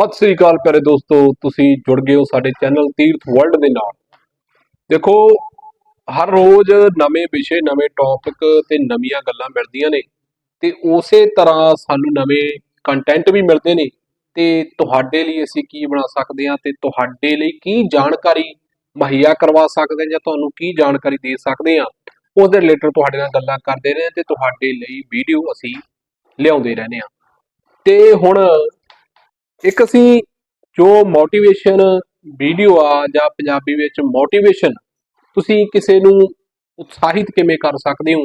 ਸਤਿ ਸ੍ਰੀ ਅਕਾਲ ਪਿਆਰੇ ਦੋਸਤੋ, ਤੁਸੀਂ ਜੁੜ ਗਏ ਹੋ ਸਾਡੇ ਚੈਨਲ ਤੀਰਥ ਵਰਲਡ ਦੇ ਨਾਲ। ਦੇਖੋ, ਹਰ ਰੋਜ਼ ਨਵੇਂ ਵਿਸ਼ੇ, ਨਵੇਂ ਟੌਪਿਕ ਤੇ ਨਵੀਆਂ ਗੱਲਾਂ ਮਿਲਦੀਆਂ ਨੇ ਤੇ ਉਸੇ ਤਰ੍ਹਾਂ ਸਾਨੂੰ ਨਵੇਂ ਕੰਟੈਂਟ ਵੀ ਮਿਲਦੇ ਨੇ ਤੇ ਤੁਹਾਡੇ ਲਈ ਅਸੀਂ ਕੀ ਬਣਾ ਸਕਦੇ ਹਾਂ ਤੇ ਤੁਹਾਡੇ ਲਈ ਕੀ ਜਾਣਕਾਰੀ ਮੁਹੱਈਆ ਕਰਵਾ ਸਕਦੇ ਹਾਂ ਜਾਂ ਤੁਹਾਨੂੰ ਕੀ ਜਾਣਕਾਰੀ ਦੇ ਸਕਦੇ ਹਾਂ ਉਸ ਦੇ ਰਿਲੇਟਡ ਤੁਹਾਡੇ ਨਾਲ ਗੱਲਾਂ ਕਰਦੇ ਰਹੇ ਤੇ ਤੁਹਾਡੇ ਲਈ ਵੀਡੀਓ ਅਸੀਂ ਲਿਆਉਂਦੇ ਰਹਿੰਦੇ ਹਾਂ। ਤੇ ਹੁਣ ਇੱਕ ਅਸੀਂ ਜੋ ਮੋਟੀਵੇਸ਼ਨ ਵੀਡੀਓ ਆ ਜਾਂ ਪੰਜਾਬੀ ਵਿੱਚ ਮੋਟੀਵੇਸ਼ਨ ਤੁਸੀਂ ਕਿਸੇ ਨੂੰ ਉਤਸ਼ਾਹਿਤ ਕਿਵੇਂ ਕਰ ਸਕਦੇ ਹੋ?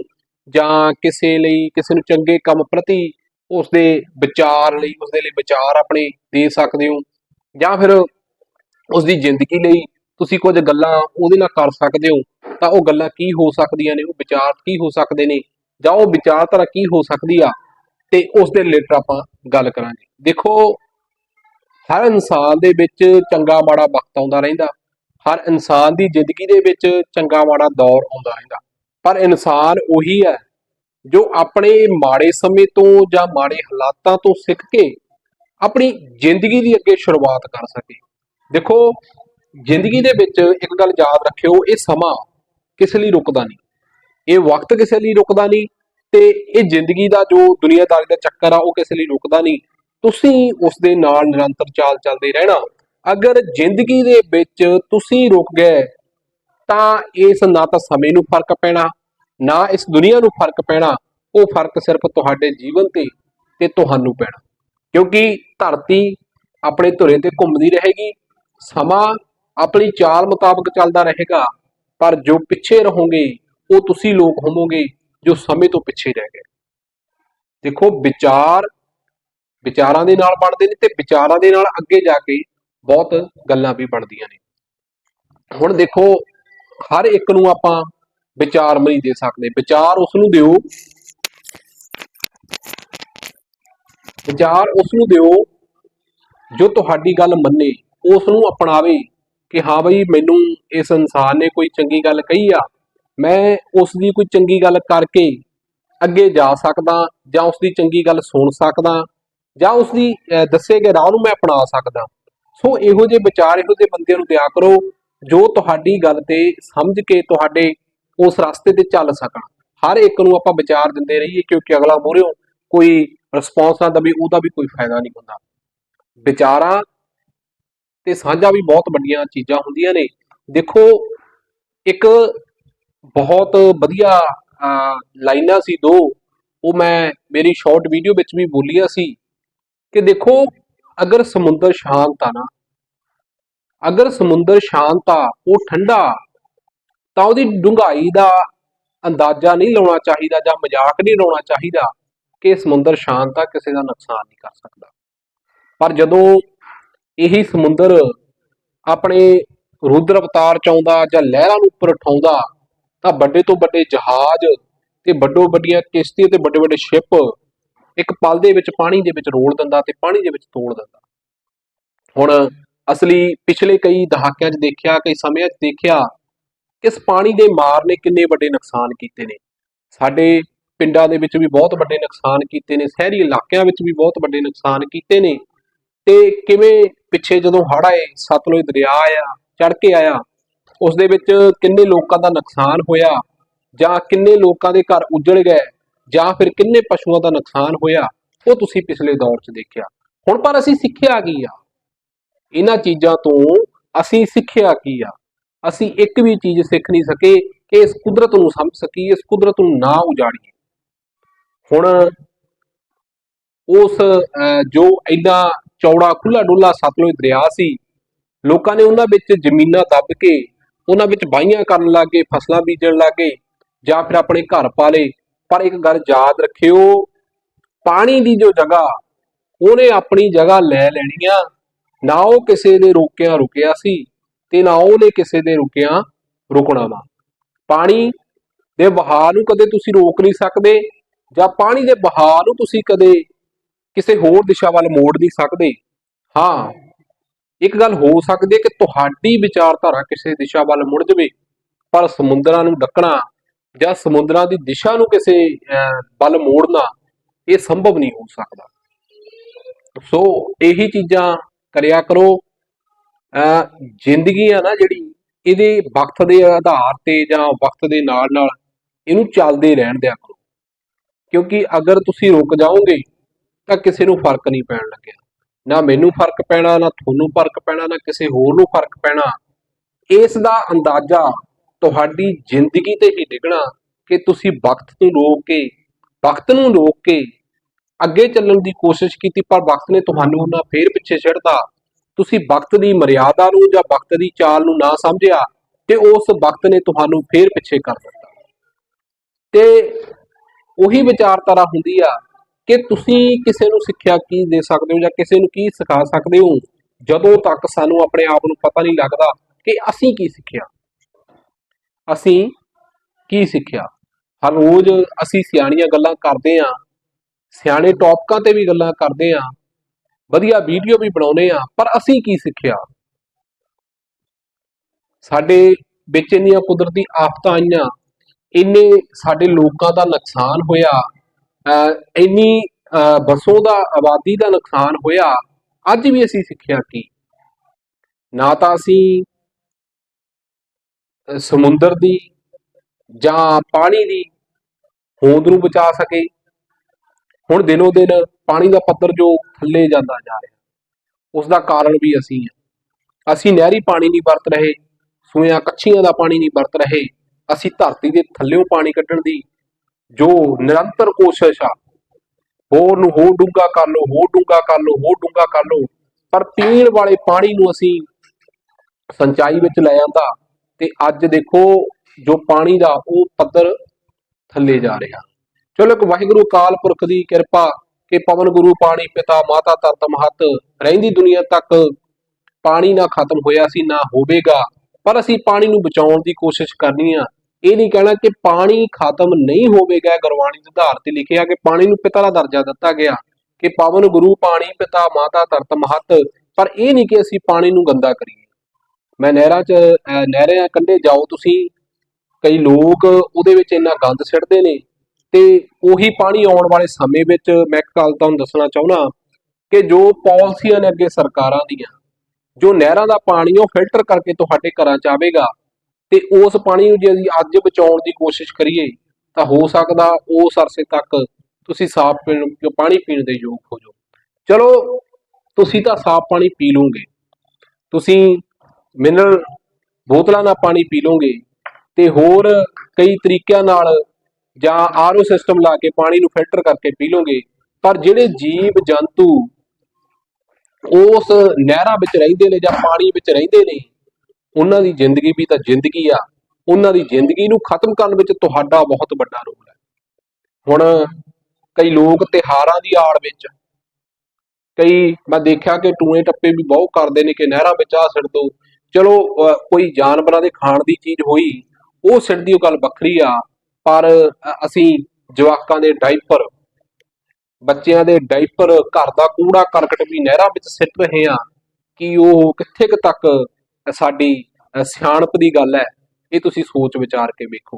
ਜਾਂ ਕਿਸੇ ਲਈ, ਕਿਸੇ ਨੂੰ ਚੰਗੇ ਕੰਮ ਪ੍ਰਤੀ ਉਸ ਦੇ ਵਿਚਾਰ ਲਈ ਉਸ ਦੇ ਲਈ ਵਿਚਾਰ ਆਪਣੇ ਦੇ ਸਕਦੇ ਹੋ? ਜਾਂ ਫਿਰ ਉਸ ਦੀ ਜ਼ਿੰਦਗੀ ਲਈ ਤੁਸੀਂ ਕੁਝ ਗੱਲਾਂ ਉਹਦੇ ਨਾਲ ਕਰ ਸਕਦੇ ਹੋ? ਤਾਂ ਉਹ ਗੱਲਾਂ ਕੀ ਹੋ ਸਕਦੀਆਂ ਨੇ? ਉਹ ਵਿਚਾਰ ਕੀ ਹੋ ਸਕਦੇ ਨੇ? ਜਾਂ ਉਹ ਵਿਚਾਰਧਾਰਾ ਕੀ ਹੋ ਸਕਦੀ ਆ? ਤੇ ਉਸ ਦੇ ਰਿਲੇਟਡ ਆਪਾਂ ਗੱਲ ਕਰਾਂਗੇ। ਦੇਖੋ ਹਰ ਇਨਸਾਨ ਦੇ ਵਿੱਚ ਚੰਗਾ ਮਾੜਾ ਵਕਤ ਆਉਂਦਾ ਰਹਿੰਦਾ। ਹਰ ਇਨਸਾਨ ਦੀ ਜ਼ਿੰਦਗੀ ਦੇ ਵਿੱਚ ਚੰਗਾ ਮਾੜਾ ਦੌਰ ਆਉਂਦਾ ਰਹਿੰਦਾ। ਪਰ ਇਨਸਾਨ ਉਹੀ ਹੈ ਜੋ ਆਪਣੇ ਮਾੜੇ ਸਮੇਂ ਤੋਂ ਜਾਂ ਮਾੜੇ ਹਾਲਾਤਾਂ ਤੋਂ ਸਿੱਖ ਕੇ ਆਪਣੀ ਜ਼ਿੰਦਗੀ ਦੀ ਅੱਗੇ ਸ਼ੁਰੂਆਤ ਕਰ ਸਕੇ। ਦੇਖੋ, ਜ਼ਿੰਦਗੀ ਦੇ ਵਿੱਚ ਇੱਕ ਗੱਲ ਯਾਦ ਰੱਖਿਓ, ਇਹ ਸਮਾਂ ਕਿਸੇ ਲਈ ਰੁਕਦਾ ਨਹੀਂ? ਇਹ ਵਕਤ ਕਿਸੇ ਲਈ ਰੁਕਦਾ ਨਹੀਂ ਤੇ ਇਹ ਜ਼ਿੰਦਗੀ ਦਾ ਜੋ ਦੁਨੀਆਦਾਰੀ ਦਾ ਚੱਕਰ ਆ, ਉਹ ਕਿਸੇ ਲਈ ਰੁਕਦਾ ਨਹੀਂ। ਤੁਸੀਂ ਉਸ ਦੇ ਨਾਲ ਨਿਰੰਤਰ ਚਾਲ ਚੱਲਦੇ ਰਹਿਣਾ। ਅਗਰ ਜ਼ਿੰਦਗੀ ਦੇ ਵਿੱਚ ਤੁਸੀਂ ਰੁਕ ਗਏ, ਤਾਂ ਇਸ ਨਾ ਤਾਂ ਸਮੇਂ ਨੂੰ ਫ਼ਰਕ ਪੈਣਾ, ਨਾ ਇਸ ਦੁਨੀਆ ਨੂੰ ਫ਼ਰਕ ਪੈਣਾ, ਉਹ ਫ਼ਰਕ ਸਿਰਫ ਤੁਹਾਡੇ ਜੀਵਨ ਤੇ ਤੇ ਤੁਹਾਨੂੰ ਪੈਣਾ। ਕਿਉਂਕਿ ਧਰਤੀ ਆਪਣੇ ਧੁਰੇ ਤੇ ਘੁੰਮਦੀ ਰਹੇਗੀ, ਸਮਾਂ ਆਪਣੀ ਚਾਲ ਮੁਤਾਬਕ ਚੱਲਦਾ ਰਹੇਗਾ, ਪਰ ਜੋ ਪਿੱਛੇ ਰਹੋਗੇ, ਉਹ ਤੁਸੀਂ ਲੋਕ ਹੋਵੋਗੇ ਜੋ ਸਮੇਂ ਤੋਂ ਪਿੱਛੇ ਰਹਿ ਗਏ। ਦੇਖੋ, ਵਿਚਾਰ ਵਿਚਾਰਾਂ ਦੇ ਨਾਲ ਬਣਦੇ ਨੇ ਤੇ ਵਿਚਾਰਾਂ ਦੇ ਨਾਲ ਅੱਗੇ ਜਾ ਕੇ ਬਹੁਤ ਗੱਲਾਂ ਵੀ ਬਣਦੀਆਂ ਨੇ। ਹੁਣ ਦੇਖੋ, ਹਰ ਇੱਕ ਨੂੰ ਆਪਾਂ ਵਿਚਾਰ ਨਹੀਂ ਦੇ ਸਕਦੇ। ਵਿਚਾਰ ਉਸ ਨੂੰ ਦਿਓ। ਵਿਚਾਰ ਉਸ ਨੂੰ ਦਿਓ ਜੋ ਤੁਹਾਡੀ ਗੱਲ ਮੰਨੇ ਉਸ ਨੂੰ ਅਪਣਾਵੇ ਕਿ ਹਾਂ ਬਈ ਮੈਨੂੰ ਇਸ ਇਨਸਾਨ ਨੇ ਕੋਈ ਚੰਗੀ ਗੱਲ ਕਹੀ ਆ, ਮੈਂ ਉਸ ਦੀ ਕੋਈ ਚੰਗੀ ਗੱਲ ਕਰਕੇ ਅੱਗੇ ਜਾ ਸਕਦਾ ਜਾਂ ਉਸ ਦੀ ਚੰਗੀ ਗੱਲ ਸੁਣ ਸਕਦਾ। ਜਾਂ ਉਸ ਦੀ ਅਹ, ਦੱਸੇ ਗਏ ਰਾਹ ਨੂੰ ਮੈਂ ਅਪਣਾ ਸਕਦਾ। ਸੋ ਇਹੋ ਜਿਹੇ ਵਿਚਾਰ ਇਹੋ ਜਿਹੇ ਬੰਦਿਆਂ ਨੂੰ ਦਿਆ ਕਰੋ ਜੋ ਤੁਹਾਡੀ ਗੱਲ ਤੇ ਸਮਝ ਕੇ ਤੁਹਾਡੇ ਉਸ ਰਸਤੇ ਤੇ ਚੱਲ ਸਕਣ। ਹਰ ਇੱਕ ਨੂੰ ਆਪਾਂ ਵਿਚਾਰ ਦਿੰਦੇ ਰਹੀਏ ਕਿਉਂਕਿ ਅਗਲਾ ਮੋਹਰਿਓ ਕੋਈ ਰਿਸਪੌਂਸ ਨਾ ਦਵੇ ਉਹਦਾ ਵੀ ਕੋਈ ਫਾਇਦਾ ਨਹੀਂ ਹੁੰਦਾ। ਵਿਚਾਰਾਂ ਤੇ ਸਾਂਝਾ ਵੀ ਬਹੁਤ ਵੱਡੀਆਂ ਚੀਜ਼ਾਂ ਹੁੰਦੀਆਂ ਨੇ। ਦੇਖੋ ਇੱਕ ਬਹੁਤ ਵਧੀਆ ਅਹ, ਲਾਈਨਾਂ ਸੀ ਦੋ ਉਹ ਮੈਂ ਮੇਰੀ ਸ਼ਾਰਟ ਵੀਡੀਓ ਵਿੱਚ ਵੀ ਬੋਲੀਆਂ ਸੀ। ਕਿ ਦੇਖੋ, ਅਗਰ ਸਮੁੰਦਰ ਸ਼ਾਂਤ ਆ ਨਾ, ਅਗਰ ਸਮੁੰਦਰ ਸ਼ਾਂਤ ਆ, ਉਹ ਠੰਡਾ, ਤਾਂ ਉਹਦੀ ਡੂੰਘਾਈ ਦਾ ਅੰਦਾਜ਼ਾ ਨਹੀਂ ਲਾਉਣਾ ਚਾਹੀਦਾ ਜਾਂ ਮਜ਼ਾਕ ਨਹੀਂ ਲਾਉਣਾ ਚਾਹੀਦਾ ਕਿ ਸਮੁੰਦਰ ਸ਼ਾਂਤ ਆ, ਕਿਸੇ ਦਾ ਨੁਕਸਾਨ ਨਹੀਂ ਕਰ ਸਕਦਾ। ਪਰ ਜਦੋਂ ਇਹੀ ਸਮੁੰਦਰ ਆਪਣੇ ਰੁਦਰ ਅਵਤਾਰ ਚ ਆਉਂਦਾ ਜਾਂ ਲਹਿਰਾਂ ਨੂੰ ਉੱਪਰ ਉਠਾਉਂਦਾ, ਤਾਂ ਵੱਡੇ ਤੋਂ ਵੱਡੇ ਜਹਾਜ਼ ਤੇ ਵੱਡੋ ਵੱਡੀਆਂ ਕਿਸ਼ਤੀਆਂ ਤੇ ਵੱਡੇ ਵੱਡੇ ਸ਼ਿਪ ਇੱਕ ਪਲ ਦੇ ਵਿੱਚ ਪਾਣੀ ਦੇ ਵਿੱਚ ਰੋਲ ਦਿੰਦਾ ਤੇ ਪਾਣੀ ਦੇ ਵਿੱਚ ਤੋੜ ਦਿੰਦਾ। ਹੁਣ ਅਸਲੀ ਪਿਛਲੇ ਕਈ ਦਹਾਕਿਆਂ 'ਚ ਦੇਖਿਆ, ਕਈ ਸਮਿਆਂ 'ਚ ਦੇਖਿਆ, ਕਿਸ ਪਾਣੀ ਦੇ ਮਾਰ ਨੇ ਕਿੰਨੇ ਵੱਡੇ ਨੁਕਸਾਨ ਕੀਤੇ ਨੇ। ਸਾਡੇ ਪਿੰਡਾਂ ਦੇ ਵਿੱਚ ਵੀ ਬਹੁਤ ਵੱਡੇ ਨੁਕਸਾਨ ਕੀਤੇ ਨੇ, ਸ਼ਹਿਰੀ ਇਲਾਕਿਆਂ ਵਿੱਚ ਵੀ ਬਹੁਤ ਵੱਡੇ ਨੁਕਸਾਨ ਕੀਤੇ ਨੇ। ਤੇ ਕਿਵੇਂ ਪਿੱਛੇ ਜਦੋਂ ਹੜ੍ਹ ਆਏ, ਸਤਲੁਜ ਦਰਿਆ ਆਇਆ ਚੜ ਕੇ ਆਇਆ, ਉਸ ਦੇ ਵਿੱਚ ਕਿੰਨੇ ਲੋਕਾਂ ਦਾ ਨੁਕਸਾਨ ਹੋਇਆ ਜਾਂ ਕਿੰਨੇ ਲੋਕਾਂ ਦੇ ਘਰ ਉਜੜ ਗਏ ਜਾਂ ਫਿਰ ਕਿੰਨੇ ਪਸ਼ੂਆਂ ਦਾ ਨੁਕਸਾਨ ਹੋਇਆ ਉਹ ਤੁਸੀਂ ਪਿਛਲੇ ਦੌਰ 'ਚ ਦੇਖਿਆ। ਹੁਣ ਪਰ ਅਸੀਂ ਸਿੱਖਿਆ ਕੀ ਆ? ਇਹਨਾਂ ਚੀਜ਼ਾਂ ਤੋਂ ਅਸੀਂ ਸਿੱਖਿਆ ਕੀ ਆ? ਅਸੀਂ ਇੱਕ ਵੀ ਚੀਜ਼ ਸਿੱਖ ਨਹੀਂ ਸਕੇ ਕਿ ਇਸ ਕੁਦਰਤ ਨੂੰ ਸਮਝ ਸਕੀਏ ਇਸ ਕੁਦਰਤ ਨੂੰ ਨਾ ਉਜਾੜੀਏ। ਹੁਣ ਉਸ ਅਹ, ਜੋ ਇੰਨਾ ਚੌੜਾ ਖੁੱਲਾ ਡੁੱਲਾ ਸਤਲੁਜ ਦਰਿਆ ਸੀ ਲੋਕਾਂ ਨੇ ਉਹਨਾਂ ਵਿੱਚ ਜ਼ਮੀਨਾਂ ਦੱਬ ਕੇ ਉਹਨਾਂ ਵਿੱਚ ਵਾਹੀਆਂ ਕਰਨ ਲੱਗੇ ਫਸਲਾਂ ਬੀਜਣ ਲੱਗੇ ਜਾਂ ਫਿਰ ਆਪਣੇ ਘਰ ਪਾਲੇ ਪਰ ਇੱਕ ਗੱਲ ਯਾਦ ਰੱਖਿਓ, ਪਾਣੀ ਦੀ ਜੋ ਜਗ੍ਹਾ, ਉਹਨੇ ਆਪਣੀ ਜਗ੍ਹਾ ਲੈ ਲੈਣੀ ਆ। ਨਾ ਉਹ ਕਿਸੇ ਦੇ ਰੋਕਿਆ ਰੁਕਿਆ ਸੀ ਤੇ ਨਾ ਉਹਨੇ ਕਿਸੇ ਦੇ ਰੁਕਿਆ ਰੁਕਣਾ ਵਾ। ਪਾਣੀ ਦੇ ਵਹਾਅ ਨੂੰ ਕਦੇ ਤੁਸੀਂ ਰੋਕ ਨਹੀਂ ਸਕਦੇ ਜਾਂ ਪਾਣੀ ਦੇ ਵਹਾਅ ਨੂੰ ਤੁਸੀਂ ਕਦੇ ਕਿਸੇ ਹੋਰ ਦਿਸ਼ਾ ਵੱਲ ਮੋੜ ਨਹੀਂ ਸਕਦੇ। ਹਾਂ, ਇੱਕ ਗੱਲ ਹੋ ਸਕਦੀ ਹੈ ਕਿ ਤੁਹਾਡੀ ਵਿਚਾਰਧਾਰਾ ਕਿਸੇ ਦਿਸ਼ਾ ਵੱਲ ਮੁੜ ਜਾਵੇ, ਪਰ ਸਮੁੰਦਰਾਂ ਨੂੰ ਡੱਕਣਾ ਜਾਂ ਸਮੁੰਦਰਾਂ ਦੀ ਦਿਸ਼ਾ ਨੂੰ ਕਿਸੇ ਅਹ, ਵੱਲ ਮੋੜਨਾ ਇਹ ਸੰਭਵ ਨਹੀਂ ਹੋ ਸਕਦਾ। ਸੋ ਇਹੀ ਚੀਜ਼ਾਂ ਕਰਿਆ ਕਰੋ। ਅਹ ਜ਼ਿੰਦਗੀ ਆ ਨਾ ਜਿਹੜੀ ਇਹਦੇ ਵਕਤ ਦੇ ਆਧਾਰ ਤੇ ਜਾਂ ਵਕਤ ਦੇ ਨਾਲ ਨਾਲ ਇਹਨੂੰ ਚੱਲਦੇ ਰਹਿਣ ਦਿਆ ਕਰੋ। ਕਿਉਂਕਿ ਅਗਰ ਤੁਸੀਂ ਰੁਕ ਜਾਓਗੇ ਤਾਂ ਕਿਸੇ ਨੂੰ ਫ਼ਰਕ ਨਹੀਂ ਪੈਣ ਲੱਗਿਆ। ਨਾ ਮੈਨੂੰ ਫ਼ਰਕ ਪੈਣਾ ਨਾ ਤੁਹਾਨੂੰ ਫ਼ਰਕ ਪੈਣਾ ਨਾ ਕਿਸੇ ਹੋਰ ਨੂੰ ਫ਼ਰਕ ਪੈਣਾ। ਇਸ ਦਾ ਅੰਦਾਜ਼ਾ ਤੁਹਾਡੀ ਜ਼ਿੰਦਗੀ ਤੇ ਹੀ ਡਿੱਗਣਾ ਕਿ ਤੁਸੀਂ ਵਕਤ ਨੂੰ ਰੋਕ ਕੇ, ਵਕਤ ਨੂੰ ਰੋਕ ਕੇ ਅੱਗੇ ਚੱਲਣ ਦੀ ਕੋਸ਼ਿਸ਼ ਕੀਤੀ, ਪਰ ਵਕਤ ਨੇ ਤੁਹਾਨੂੰ ਉਹਨਾਂ ਫੇਰ ਪਿੱਛੇ ਛੱਡਤਾ। ਤੁਸੀਂ ਵਕਤ ਦੀ ਮਰਿਆਦਾ ਨੂੰ ਜਾਂ ਵਕਤ ਦੀ ਚਾਲ ਨੂੰ ਨਾ ਸਮਝਿਆ ਤੇ ਉਸ ਵਕਤ ਨੇ ਤੁਹਾਨੂੰ ਫੇਰ ਪਿੱਛੇ ਕਰ ਦਿੱਤਾ। ਤੇ ਉਹੀ ਵਿਚਾਰਧਾਰਾ ਹੁੰਦੀ ਆ ਕਿ ਤੁਸੀਂ ਕਿਸੇ ਨੂੰ ਸਿੱਖਿਆ ਕੀ ਦੇ ਸਕਦੇ ਹੋ ਜਾਂ ਕਿਸੇ ਨੂੰ ਕੀ ਸਿਖਾ ਸਕਦੇ ਹੋ? ਜਦੋਂ ਤੱਕ ਸਾਨੂੰ ਆਪਣੇ ਆਪ ਨੂੰ ਪਤਾ ਨਹੀਂ ਲੱਗਦਾ ਕਿ ਅਸੀਂ ਕੀ ਸਿੱਖਿਆ। ਅਸੀਂ ਕੀ ਸਿੱਖਿਆ? ਹਰ ਰੋਜ਼ ਅਸੀਂ ਸਿਆਣੀਆਂ ਗੱਲਾਂ ਕਰਦੇ ਆਂ ਸਿਆਣੇ ਟੌਪਿਕਾਂ ਤੇ ਵੀ ਗੱਲਾਂ ਕਰਦੇ ਆਂ ਵਧੀਆ ਵੀਡੀਓ ਵੀ ਬਣਾਉਨੇ ਆ ਪਰ ਅਸੀਂ ਕੀ ਸਿੱਖਿਆ? ਸਾਡੇ ਵਿੱਚ ਇੰਨੀਆਂ ਕੁਦਰਤੀ ਆਫਤਾਂ ਆਈਆਂ। ਇੰਨੇ ਸਾਡੇ ਲੋਕਾਂ ਦਾ ਨੁਕਸਾਨ ਹੋਇਆ। ਅਹ ਇੰਨੀ, ਅਹ ਵਸੋਂ ਦਾ, ਆਬਾਦੀ ਦਾ ਨੁਕਸਾਨ ਹੋਇਆ। ਅੱਜ ਵੀ ਅਸੀਂ ਸਿੱਖਿਆ ਕੀ? ਨਾ ਤਾਂ ਅਸੀਂ ਸਮੁੰਦਰ ਦੀ ਜਾਂ ਪਾਣੀ ਦੀ ਹੋਂਦ ਨੂੰ ਬਚਾ ਸਕੇ। ਹੁਣ ਦਿਨੋ ਦਿਨ ਪਾਣੀ ਦਾ ਪੱਧਰ ਜੋ ਥੱਲੇ ਜਾਂਦਾ ਜਾ ਰਿਹਾ ਉਸ ਦਾ ਕਾਰਨ ਵੀ ਅਸੀਂ ਹਾਂ। ਅਸੀਂ ਨਹਿਰੀ ਪਾਣੀ ਨਹੀਂ ਵਰਤ ਰਹੇ ਸੂਆਂ ਕੱਛੀਆਂ ਦਾ ਪਾਣੀ ਨਹੀਂ ਵਰਤ ਰਹੇ। ਅਸੀਂ ਧਰਤੀ ਦੇ ਥੱਲਿਓਂ ਪਾਣੀ ਕੱਢਣ ਦੀ ਜੋ ਨਿਰੰਤਰ ਕੋਸ਼ਿਸ਼ ਆ, ਹੋਰ ਨੂੰ ਹੋਰ ਡੂੰਘਾ ਕਰ ਲਓ, ਹੋਰ ਡੂੰਘਾ ਕਰ ਲਓ, ਹੋਰ ਡੂੰਘਾ ਕਰ ਲਓ, ਪਰ ਪੀਣ ਵਾਲੇ ਪਾਣੀ ਨੂੰ ਅਸੀਂ ਸਿੰਚਾਈ ਵਿੱਚ ਲੈ ਆਂਦਾ। ਤੇ ਅੱਜ ਦੇਖੋ ਜੋ ਪਾਣੀ ਦਾ ਉਹ ਪੱਧਰ ਥੱਲੇ ਜਾ ਰਿਹਾ। ਚਲੋ ਇੱਕ ਵਾਹਿਗੁਰੂ ਅਕਾਲ ਪੁਰਖ ਦੀ ਕਿਰਪਾ ਕਿ ਪਵਨ ਗੁਰੂ ਪਾਣੀ ਪਿਤਾ ਮਾਤਾ ਤਰਤ ਮਹਤ ਰਹਿੰਦੀ ਦੁਨੀਆ ਤੱਕ ਪਾਣੀ ਨਾ ਖਤਮ ਹੋਇਆ ਸੀ ਨਾ ਹੋਵੇਗਾ। ਪਰ ਅਸੀਂ ਪਾਣੀ ਨੂੰ ਬਚਾਉਣ ਦੀ ਕੋਸ਼ਿਸ਼ ਕਰਨੀ ਆ। ਇਹ ਨਹੀਂ ਕਹਿਣਾ ਕਿ ਪਾਣੀ ਖਤਮ ਨਹੀਂ ਹੋਵੇਗਾ ਗੁਰਬਾਣੀ ਦੇ ਆਧਾਰ ਤੇ ਲਿਖਿਆ ਕਿ ਪਾਣੀ ਨੂੰ ਪਿਤਾ ਦਾ ਦਰਜਾ ਦਿੱਤਾ ਗਿਆ ਕਿ ਪਵਨ ਗੁਰੂ ਪਾਣੀ ਪਿਤਾ ਮਾਤਾ ਤਰਤ ਮਹਤ। ਪਰ ਇਹ ਨਹੀਂ ਕਿ ਅਸੀਂ ਪਾਣੀ ਨੂੰ ਗੰਦਾ ਕਰੀਏ। ਮੈਂ ਨਹਿਰਾਂ 'ਚ, ਅਹ ਨਹਿਰਾਂ ਕੰਢੇ ਜਾਓ ਤੁਸੀਂ। ਕਈ ਲੋਕ ਉਹਦੇ ਵਿੱਚ ਇੰਨਾ ਗੰਦ ਸਿੱਟਦੇ ਨੇ ਤੇ ਉਹੀ ਪਾਣੀ ਆਉਣ ਵਾਲੇ ਸਮੇਂ ਵਿੱਚ ਮੈਂ ਇੱਕ ਗੱਲ ਤੁਹਾਨੂੰ ਦੱਸਣਾ ਚਾਹੁੰਦਾ ਕਿ ਜੋ ਪਾਲਿਸੀਆਂ ਨੇ ਅੱਗੇ ਸਰਕਾਰਾਂ ਦੀਆਂ, ਜੋ ਨਹਿਰਾਂ ਦਾ ਪਾਣੀ ਉਹ ਫਿਲਟਰ ਕਰਕੇ ਤੁਹਾਡੇ ਘਰਾਂ 'ਚ ਆਵੇਗਾ ਤੇ ਉਸ ਪਾਣੀ ਨੂੰ ਜੇ ਅਸੀਂ ਅੱਜ ਬਚਾਉਣ ਦੀ ਕੋਸ਼ਿਸ਼ ਕਰੀਏ, ਤਾਂ ਹੋ ਸਕਦਾ ਉਸ ਅਰਸੇ ਤੱਕ ਤੁਸੀਂ ਸਾਫ਼ ਪੀਣ ਪਾਣੀ ਪੀਣ ਦੇ ਯੋਗ ਹੋ ਜਾਓ। ਚਲੋ, ਤੁਸੀਂ ਤਾਂ ਸਾਫ਼ ਪਾਣੀ ਪੀ ਲਓਗੇ। ਤੁਸੀਂ ਮਿਨਰਲ ਬੋਤਲਾਂ ਨਾਲ ਪਾਣੀ ਪੀ ਲਓਗੇ ਤੇ ਹੋਰ ਕਈ ਤਰੀਕਿਆਂ ਨਾਲ ਜਾਂ ਆਰਓ ਸਿਸਟਮ ਲਾ ਕੇ ਪਾਣੀ ਨੂੰ ਫਿਲਟਰ ਕਰਕੇ ਪੀ ਲਓਗੇ, ਪਰ ਜਿਹੜੇ ਜੀਵ ਜੰਤੂ ਉਸ ਨਹਿਰਾਂ ਵਿੱਚ ਰਹਿੰਦੇ ਨੇ ਜਾਂ ਪਾਣੀ ਵਿੱਚ ਰਹਿੰਦੇ ਨੇ, ਉਹਨਾਂ ਦੀ ਜ਼ਿੰਦਗੀ ਵੀ ਤਾਂ ਜ਼ਿੰਦਗੀ ਆ, ਉਹਨਾਂ ਦੀ ਜ਼ਿੰਦਗੀ ਨੂੰ ਖਤਮ ਕਰਨ ਵਿੱਚ ਤੁਹਾਡਾ ਬਹੁਤ ਵੱਡਾ ਰੋਲ ਹੈ। ਹੁਣ ਕਈ ਲੋਕ ਤਿਹਾਰਾਂ ਦੀ ਆੜ ਵਿੱਚ, ਕਈ ਮੈਂ ਦੇਖਿਆ ਕਿ ਟੂਏ ਟੱਪੇ ਵੀ ਬਹੁਤ ਕਰਦੇ ਨੇ ਕਿ ਨਹਿਰਾਂ ਵਿੱਚ ਆ ਛੱਡ ਦੋ ਚਲੋ ਅਹ, ਕੋਈ ਜਾਨਵਰਾਂ ਦੇ ਖਾਣ ਦੀ ਚੀਜ਼ ਹੋਈ ਉਹ ਸਿੱਟ ਦੀ ਉਹ ਗੱਲ ਵੱਖਰੀ ਆ ਪਰ ਅਸੀਂ ਜਵਾਕਾਂ ਦੇ ਡਾਈਪਰ ਬੱਚਿਆਂ ਦੇ ਡਾਈਪਰ ਘਰ ਦਾ ਕੂੜਾ ਕਰਕਟ ਵੀ ਨਹਿਰਾਂ ਵਿੱਚ ਸਿੱਟ ਰਹੇ ਆ ਕਿ ਉਹ ਕਿੱਥੇ ਕੁ ਤੱਕ ਸਾਡੀ ਸਿਆਣਪ ਦੀ ਗੱਲ ਹੈ ਇਹ ਤੁਸੀਂ ਸੋਚ ਵਿਚਾਰ ਕੇ ਵੇਖੋ।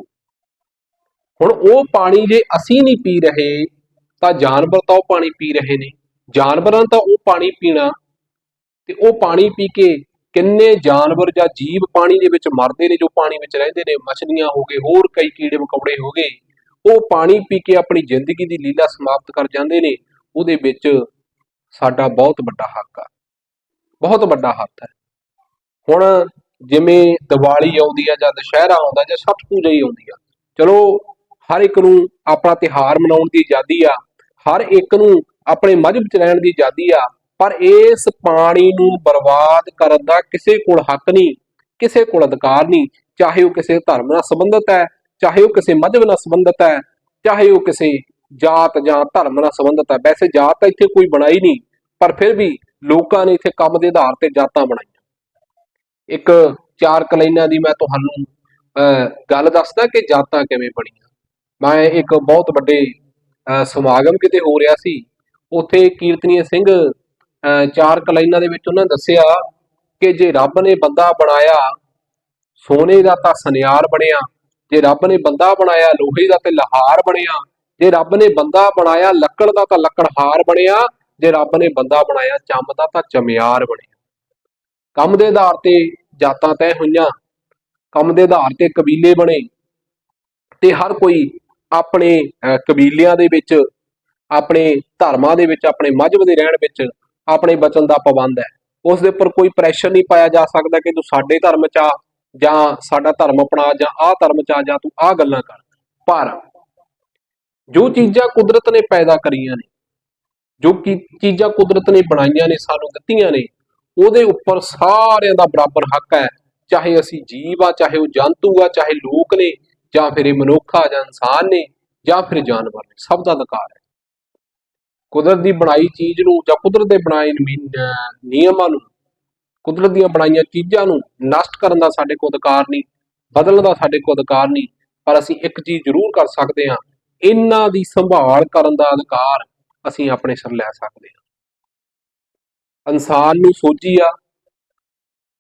ਹੁਣ ਉਹ ਪਾਣੀ ਜੇ ਅਸੀਂ ਨਹੀਂ ਪੀ ਰਹੇ ਤਾਂ ਜਾਨਵਰ ਤਾਂ ਉਹ ਪਾਣੀ ਪੀ ਰਹੇ ਨੇ ਜਾਨਵਰਾਂ ਤਾਂ ਉਹ ਪਾਣੀ ਪੀਣਾ ਤੇ ਉਹ ਪਾਣੀ ਪੀ ਕੇ ਕਿੰਨੇ ਜਾਨਵਰ ਜਾਂ ਜੀਵ ਪਾਣੀ ਦੇ ਵਿੱਚ ਮਰਦੇ ਨੇ, ਜੋ ਪਾਣੀ ਵਿੱਚ ਰਹਿੰਦੇ ਨੇ, ਮਛਲੀਆਂ ਹੋ ਗਏ, ਹੋਰ ਕਈ ਕੀੜੇ ਮਕੌੜੇ ਹੋ ਗਏ, ਉਹ ਪਾਣੀ ਪੀ ਕੇ ਆਪਣੀ ਜ਼ਿੰਦਗੀ ਦੀ ਲੀਲਾ ਸਮਾਪਤ ਕਰ ਜਾਂਦੇ ਨੇ, ਉਹਦੇ ਵਿੱਚ ਸਾਡਾ ਬਹੁਤ ਵੱਡਾ ਹੱਕ ਆ। ਬਹੁਤ ਵੱਡਾ ਹੱਥ ਹੈ। ਹੁਣ ਜਿਵੇਂ ਦੀਵਾਲੀ ਆਉਂਦੀ ਆ ਜਾਂ ਦੁਸ਼ਹਿਰਾ ਆਉਂਦਾ ਜਾਂ ਛਠ ਪੂਜਾ ਹੀ ਆਉਂਦੀ ਆ, ਚਲੋ ਹਰ ਇੱਕ ਨੂੰ ਆਪਣਾ ਤਿਹਾਰ ਮਨਾਉਣ ਦੀ ਆਜ਼ਾਦੀ ਆ, ਹਰ ਇੱਕ ਨੂੰ ਆਪਣੇ ਮਜ਼ਹਬ 'ਚ ਰਹਿਣ ਦੀ ਆਜ਼ਾਦੀ ਆ ਪਰ ਇਸ ਪਾਣੀ ਨੂੰ ਬਰਬਾਦ ਕਰਨ ਦਾ ਕਿਸੇ ਕੋਲ ਹੱਕ ਨਹੀਂ ਕਿਸੇ ਕੋਲ ਅਧਿਕਾਰ ਨਹੀਂ ਚਾਹੇ ਉਹ ਕਿਸੇ ਧਰਮ ਨਾਲ ਸੰਬੰਧਿਤ ਹੈ ਚਾਹੇ ਉਹ ਕਿਸੇ ਮਜ਼ਹਬ ਨਾਲ ਸੰਬੰਧਿਤ ਹੈ ਚਾਹੇ ਉਹ ਕਿਸੇ ਜਾਤ ਜਾਂ ਧਰਮ ਨਾਲ ਸੰਬੰਧਿਤ ਹੈ। ਵੈਸੇ ਜਾਤ ਤਾਂ ਇੱਥੇ ਕੋਈ ਬਣਾਈ ਨਹੀਂ ਪਰ ਫਿਰ ਵੀ ਲੋਕਾਂ ਨੇ ਇੱਥੇ ਕੰਮ ਦੇ ਆਧਾਰ ਤੇ ਜਾਤਾਂ ਬਣਾਈਆਂ। ਇੱਕ ਚਾਰ ਕਲੈਨਾਂ ਦੀ ਮੈਂ ਤੁਹਾਨੂੰ ਅਹ, ਗੱਲ ਦੱਸਦਾ ਕਿ ਜਾਤਾਂ ਕਿਵੇਂ ਬਣੀਆਂ। ਮੈਂ ਇੱਕ ਬਹੁਤ ਵੱਡੇ ਅਹ, ਸਮਾਗਮ ਕਿਤੇ ਹੋ ਰਿਹਾ ਸੀ ਉੱਥੇ ਕੀਰਤਨੀय ਸਿੰਘ ਚਾਰ ਕਲਾਈਨਾਂ ਦੇ ਵਿੱਚ ਉਹਨਾਂ ਨੇ ਦੱਸਿਆ ਕਿ ਜੇ ਰੱਬ ਨੇ ਬੰਦਾ ਬਣਾਇਆ ਸੋਨੇ ਦਾ ਤਾਂ ਸੁਨਿਆਰ ਬਣਿਆ ਜੇ ਰੱਬ ਨੇ ਬੰਦਾ ਬਣਾਇਆ ਲੋਹੇ ਦਾ ਤੇ ਲਹਾਰ ਬਣਿਆ ਜੇ ਰੱਬ ਨੇ ਬੰਦਾ ਬਣਾਇਆ ਲੱਕੜ ਦਾ ਤਾਂ ਲੱਕੜਹਾਰ ਬਣਿਆ ਜੇ ਰੱਬ ਨੇ ਬੰਦਾ ਬਣਾਇਆ ਚੰਮ ਦਾ ਤਾਂ ਚਮਿਆਰ ਬਣਿਆ। ਕੰਮ ਦੇ ਆਧਾਰ ਤੇ ਜਾਤਾਂ ਤੈਅ ਹੋਈਆਂ ਕੰਮ ਦੇ ਆਧਾਰ ਤੇ ਕਬੀਲੇ ਬਣੇ ਤੇ ਹਰ ਕੋਈ ਆਪਣੇ ਅਹ, ਕਬੀਲਿਆਂ ਦੇ ਵਿੱਚ ਆਪਣੇ ਧਰਮਾਂ ਦੇ ਵਿੱਚ ਆਪਣੇ ਮਜ਼ਹਬ ਦੇ ਰਹਿਣ ਵਿੱਚ ਆਪਣੇ ਬਚਨ ਦਾ ਪਾਬੰਦ ਹੈ। ਉਸ ਦੇ ਉੱਪਰ ਕੋਈ ਪ੍ਰੈਸ਼ਰ ਨਹੀਂ ਪਾਇਆ ਜਾ ਸਕਦਾ ਕਿ ਤੂੰ ਸਾਡੇ ਧਰਮ 'ਚ ਆ ਜਾਂ ਸਾਡਾ ਧਰਮ ਅਪਣਾ ਜਾਂ ਆਹ ਧਰਮ 'ਚ ਆ ਜਾਂ ਤੂੰ ਆਹ ਗੱਲਾਂ ਕਰ। ਪਰ ਜੋ ਚੀਜ਼ਾਂ ਕੁਦਰਤ ਨੇ ਪੈਦਾ ਕਰੀਆਂ ਨੇ, ਜੋ ਕੀ ਚੀਜ਼ਾਂ ਕੁਦਰਤ ਨੇ ਬਣਾਈਆਂ ਨੇ, ਸਾਨੂੰ ਦਿੱਤੀਆਂ ਨੇ, ਉਹਦੇ ਉੱਪਰ ਸਾਰਿਆਂ ਦਾ ਬਰਾਬਰ ਹੱਕ ਹੈ। ਚਾਹੇ ਅਸੀਂ ਜੀਵ ਆ, ਚਾਹੇ ਉਹ ਜੰਤੂ ਆ, ਚਾਹੇ ਲੋਕ ਨੇ, ਜਾਂ ਫਿਰ ਇਹ ਮਨੁੱਖ ਆ ਜਾਂ ਇਨਸਾਨ ਨੇ, ਜਾਂ ਫਿਰ ਜਾਨਵਰ ਨੇ, ਸਭ ਦਾ ਅਧਿਕਾਰ ਹੈ। ਕੁਦਰਤ ਦੀ ਬਣਾਈ ਚੀਜ਼ ਨੂੰ ਜਾਂ ਕੁਦਰਤ ਦੇ ਬਣਾਏ ਅਹ ਨਿਯਮਾਂ ਨੂੰ ਕੁਦਰਤ ਦੀਆਂ ਬਣਾਈਆਂ ਚੀਜ਼ਾਂ ਨੂੰ ਨਸ਼ਟ ਕਰਨ ਦਾ ਸਾਡੇ ਕੋਲ ਅਧਿਕਾਰ ਨਹੀਂ ਬਦਲਣ ਦਾ ਸਾਡੇ ਕੋਲ ਅਧਿਕਾਰ ਨਹੀਂ ਪਰ ਅਸੀਂ ਇੱਕ ਚੀਜ਼ ਜ਼ਰੂਰ ਕਰ ਸਕਦੇ ਹਾਂ ਇਹਨਾਂ ਦੀ ਸੰਭਾਲ ਕਰਨ ਦਾ ਅਧਿਕਾਰ ਅਸੀਂ ਆਪਣੇ ਸਿਰ ਲੈ ਸਕਦੇ ਹਾਂ। ਇਨਸਾਨ ਨੂੰ ਸੋਝੀ ਆ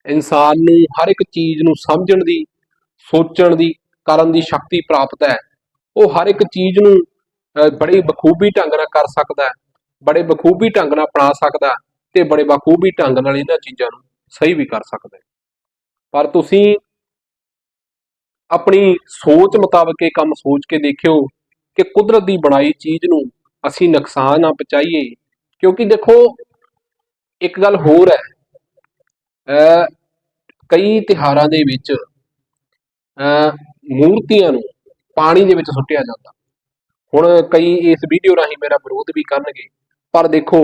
ਇਨਸਾਨ ਨੂੰ ਹਰ ਇੱਕ ਚੀਜ਼ ਨੂੰ ਸਮਝਣ ਦੀ ਸੋਚਣ ਦੀ ਕਰਨ ਦੀ ਸ਼ਕਤੀ ਪ੍ਰਾਪਤ ਹੈ ਉਹ ਹਰ ਇੱਕ ਚੀਜ਼ ਨੂੰ ਅਹ, ਬੜੀ ਬਖੂਬੀ ਢੰਗ ਨਾਲ ਕਰ ਸਕਦਾ ਹੈ। ਬੜੇ ਬਖੂਬੀ ਢੰਗ ਨਾਲ ਅਪਣਾ ਸਕਦਾ ਤੇ ਬੜੇ ਬਖੂਬੀ ਢੰਗ ਨਾਲ ਇਹਨਾਂ ਚੀਜ਼ਾਂ ਨੂੰ ਸਹੀ ਵੀ ਕਰ ਸਕਦਾ ਪਰ ਤੁਸੀਂ ਆਪਣੀ ਸੋਚ ਮੁਤਾਬਕ ਇਹ ਕੰਮ ਸੋਚ ਕੇ ਦੇਖਿਓ ਕਿ ਕੁਦਰਤ ਦੀ ਬਣਾਈ ਚੀਜ਼ ਨੂੰ ਅਸੀਂ ਨੁਕਸਾਨ ਨਾ ਪਹੁੰਚਾਈਏ। ਕਿਉਂਕਿ ਦੇਖੋ, ਇੱਕ ਗੱਲ ਹੋਰ ਹੈ ਅਹ ਕਈ ਤਿਹਾਰਾਂ ਦੇ ਵਿੱਚ ਅਹ ਮੂਰਤੀਆਂ ਨੂੰ ਪਾਣੀ ਦੇ ਵਿੱਚ ਸੁੱਟਿਆ ਜਾਂਦਾ। ਹੁਣ ਕਈ ਇਸ ਵੀਡੀਓ ਰਾਹੀਂ ਮੇਰਾ ਵਿਰੋਧ ਵੀ ਕਰਨਗੇ। ਪਰ ਦੇਖੋ,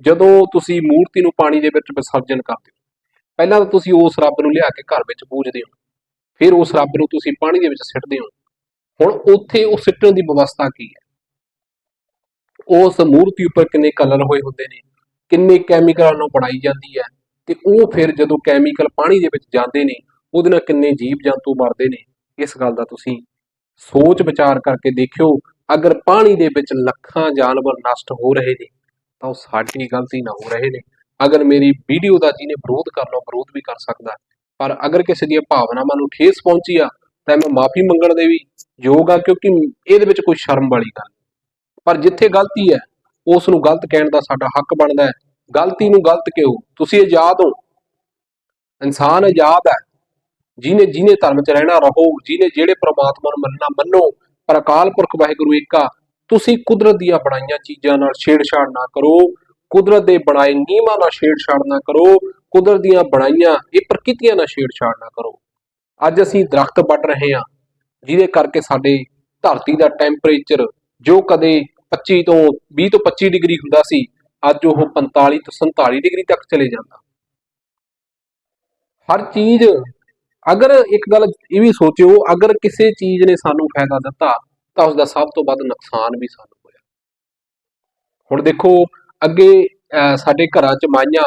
ਜਦੋਂ ਤੁਸੀਂ ਮੂਰਤੀ ਨੂੰ ਪਾਣੀ ਦੇ ਵਿੱਚ ਵਿਸਰਜਨ ਕਰਦੇ ਹੋ, ਪਹਿਲਾਂ ਤਾਂ ਤੁਸੀਂ ਉਸ ਰੱਬ ਨੂੰ ਲਿਆ ਕੇ ਘਰ ਵਿੱਚ ਪੂਜਦੇ ਹੋ। ਫਿਰ ਉਸ ਰੱਬ ਨੂੰ ਤੁਸੀਂ ਪਾਣੀ ਦੇ ਵਿੱਚ ਸਿੱਟਦੇ ਹੋ। ਹੁਣ ਉੱਥੇ ਉਹ ਸਿੱਟਣ ਦੀ ਵਿਵਸਥਾ ਕੀ ਹੈ? ਉਸ ਮੂਰਤੀ ਉੱਪਰ ਕਿੰਨੇ ਕਲਰ ਹੋਏ ਹੁੰਦੇ ਨੇ, ਕਿੰਨੇ ਕੈਮੀਕਲਾਂ ਨੂੰ ਬਣਾਈ ਜਾਂਦੀ ਹੈ, ਤੇ ਉਹ ਫਿਰ ਜਦੋਂ ਕੈਮੀਕਲ ਪਾਣੀ ਦੇ ਵਿੱਚ ਜਾਂਦੇ ਨੇ, ਉਹਦੇ ਨਾਲ ਕਿੰਨੇ ਜੀਵ ਜੰਤੂ ਮਰਦੇ ਨੇ, ਇਸ ਗੱਲ ਦਾ ਤੁਸੀਂ ਸੋਚ ਵਿਚਾਰ ਕਰਕੇ ਦੇਖਿਓ, ਅਗਰ ਪਾਣੀ ਦੇ ਵਿੱਚ ਲੱਖਾਂ ਜਾਨਵਰ ਨਸ਼ਟ ਹੋ ਰਹੇ ਨੇ ਤਾਂ ਉਹ ਸਾਡੀ ਗਲਤੀ ਨਾ ਹੋ ਰਹੇ ਨੇ। ਅਗਰ ਮੇਰੀ ਵੀਡੀਓ ਦਾ ਜਿਹਨੇ ਵਿਰੋਧ ਕਰਨਾ ਵਿਰੋਧ ਵੀ ਕਰ ਸਕਦਾ। ਪਰ ਅਗਰ ਕਿਸੇ ਦੀਆਂ ਭਾਵਨਾਵਾਂ ਨੂੰ ਠੇਸ ਪਹੁੰਚੀ ਆ, ਤਾਂ ਮੈਂ ਮਾਫੀ ਮੰਗਣ ਦੇ ਵੀ ਯੋਗ ਆ, ਕਿਉਂਕਿ ਇਹਦੇ ਵਿੱਚ ਕੋਈ ਸ਼ਰਮ ਵਾਲੀ ਗੱਲ ਪਰ ਜਿੱਥੇ ਗਲਤੀ ਹੈ, ਉਸ ਨੂੰ ਗਲਤ ਕਹਿਣ ਦਾ ਸਾਡਾ ਹੱਕ ਬਣਦਾ ਹੈ। ਗਲਤੀ ਨੂੰ ਗਲਤ ਕਿਉਂ ਤੁਸੀਂ ਆਜ਼ਾਦ ਹੋ। ਇਨਸਾਨ ਆਜ਼ਾਦ ਹੈ। ਜਿਹਨੇ ਜਿਹਨੇ ਧਰਮ 'ਚ ਰਹਿਣਾ, ਰਹੋ। ਜਿਹਨੇ ਜਿਹੜੇ ਪ੍ਰਮਾਤਮਾ ਨੂੰ ਮੰਨਣਾ, ਮੰਨੋ। ਪਰ ਅਕਾਲ ਪੁਰਖ ਵਾਹਿਗੁਰੂ ਏਕਾ ਤੁਸੀਂ ਕੁਦਰਤ ਦੀਆਂ ਬਣਾਈਆਂ ਚੀਜ਼ਾਂ ਨਾਲ ਛੇੜਛਾੜ ਨਾ ਕਰੋ। ਕੁਦਰਤ ਦੇ ਬਣਾਏ ਨਿਯਮਾਂ ਨਾਲ ਛੇੜਛਾੜ ਨਾ ਕਰੋ। ਕੁਦਰਤ ਦੀਆਂ ਬਣਾਈਆਂ ਇਹ ਪ੍ਰਕਿਰਤੀਆਂ ਨਾਲ ਛੇੜਛਾੜ ਨਾ ਕਰੋ। ਅੱਜ ਅਸੀਂ ਦਰਖਤ ਵੱਢ ਰਹੇ ਹਾਂ, ਜਿਹਦੇ ਕਰਕੇ ਸਾਡੇ ਧਰਤੀ ਦਾ ਟੈਂਪਰੇਚਰ ਜੋ ਕਦੇ 25 ਤੋਂ 20 ਤੋਂ 25 ਡਿਗਰੀ ਹੁੰਦਾ ਸੀ, ਅੱਜ ਉਹ 45 ਤੋਂ 47 ਡਿਗਰੀ ਤੱਕ ਚਲੇ ਜਾਂਦਾ। ਹਰ ਚੀਜ਼, ਅਗਰ ਇੱਕ ਗੱਲ ਇਹ ਵੀ ਸੋਚਿਓ, ਅਗਰ ਕਿਸੇ ਚੀਜ਼ ਨੇ ਸਾਨੂੰ ਫਾਇਦਾ ਦਿੱਤਾ ਤਾਂ ਉਸ ਦਾ ਸਭ ਤੋਂ ਵੱਧ ਨੁਕਸਾਨ ਵੀ ਸਾਨੂੰ ਹੋਇਆ। ਹੁਣ ਦੇਖੋ ਅੱਗੇ ਅਹ, ਸਾਡੇ ਘਰਾਂ 'ਚ ਮਾਈਆਂ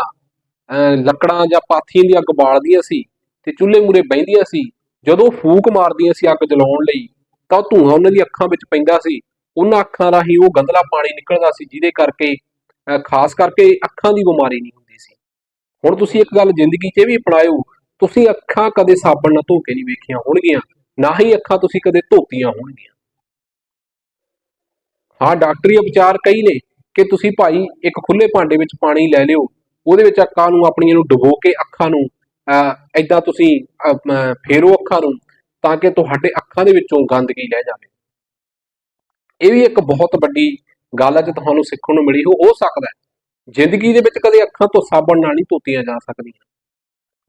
ਅਹ, ਲੱਕੜਾਂ ਜਾਂ ਪਾਥੀਆਂ ਦੀ ਅੱਗ ਬਾਲਦੀਆਂ ਸੀ ਤੇ ਚੁੱਲ੍ਹੇ ਮੂਰੇ ਬਹਿੰਦੀਆਂ ਸੀ। ਜਦੋਂ ਫੂਕ ਮਾਰਦੀਆਂ ਸੀ ਅੱਗ ਜਲਾਉਣ ਲਈ ਤਾਂ ਉਹ ਧੂਆਂ ਉਹਨਾਂ ਦੀ ਅੱਖਾਂ ਵਿੱਚ ਪੈਂਦਾ ਸੀ। ਉਹਨਾਂ ਅੱਖਾਂ ਰਾਹੀਂ ਉਹ ਗੰਦਲਾ ਪਾਣੀ ਨਿਕਲਦਾ ਸੀ ਜਿਹਦੇ ਕਰਕੇ ਅਹ, ਖਾਸ ਕਰਕੇ ਅੱਖਾਂ ਦੀ ਬਿਮਾਰੀ ਨਹੀਂ ਹੁੰਦੀ ਸੀ। ਹੁਣ ਤੁਸੀਂ ਇੱਕ ਗੱਲ ਜ਼ਿੰਦਗੀ 'ਚ ਇਹ ਵੀ ਅਪਣਾਇਓ ਤੁਸੀਂ ਅੱਖਾਂ ਕਦੇ ਸਾਬਣ ਨਾਲ ਧੋ ਕੇ ਨਹੀਂ ਵੇਖੀਆਂ ਹੋਣਗੀਆਂ ਨਾ ਹੀ ਅੱਖਾਂ ਤੁਸੀਂ ਕਦੇ ਧੋਤੀਆਂ ਹੋਣਗੀਆਂ। ਹਾਂ, ਡਾਕਟਰੀ ਉਪਚਾਰ ਕਈ ਨੇ ਕਿ ਤੁਸੀਂ ਭਾਈ ਇੱਕ ਖੁੱਲੇ ਭਾਂਡੇ ਵਿੱਚ ਪਾਣੀ ਲੈ ਲਿਓ, ਉਹਦੇ ਵਿੱਚ ਅੱਖਾਂ ਨੂੰ ਆਪਣੀਆਂ ਨੂੰ ਡੁਬੋ ਕੇ ਅੱਖਾਂ ਨੂੰ ਐਦਾਂ ਤੁਸੀਂ ਫੇਰੋ ਅੱਖਾਂ ਨੂੰ, ਤਾਂ ਕਿ ਤੁਹਾਡੇ ਅੱਖਾਂ ਦੇ ਵਿੱਚੋਂ ਗੰਦਗੀ ਲੈ ਜਾਵੇ। ਇਹ ਵੀ ਇੱਕ ਬਹੁਤ ਵੱਡੀ ਗੱਲ ਹੈ ਜੇ ਤੁਹਾਨੂੰ ਸਿੱਖਣ ਨੂੰ ਮਿਲੀ ਹੋ ਹੋ ਸਕਦਾ ਹੈ। ਜ਼ਿੰਦਗੀ ਦੇ ਵਿੱਚ ਕਦੇ ਅੱਖਾਂ ਤੋਂ ਸਾਬਣ ਨਾਲ ਨਹੀਂ ਧੋਤੀਆਂ ਜਾ ਸਕਦੀਆਂ।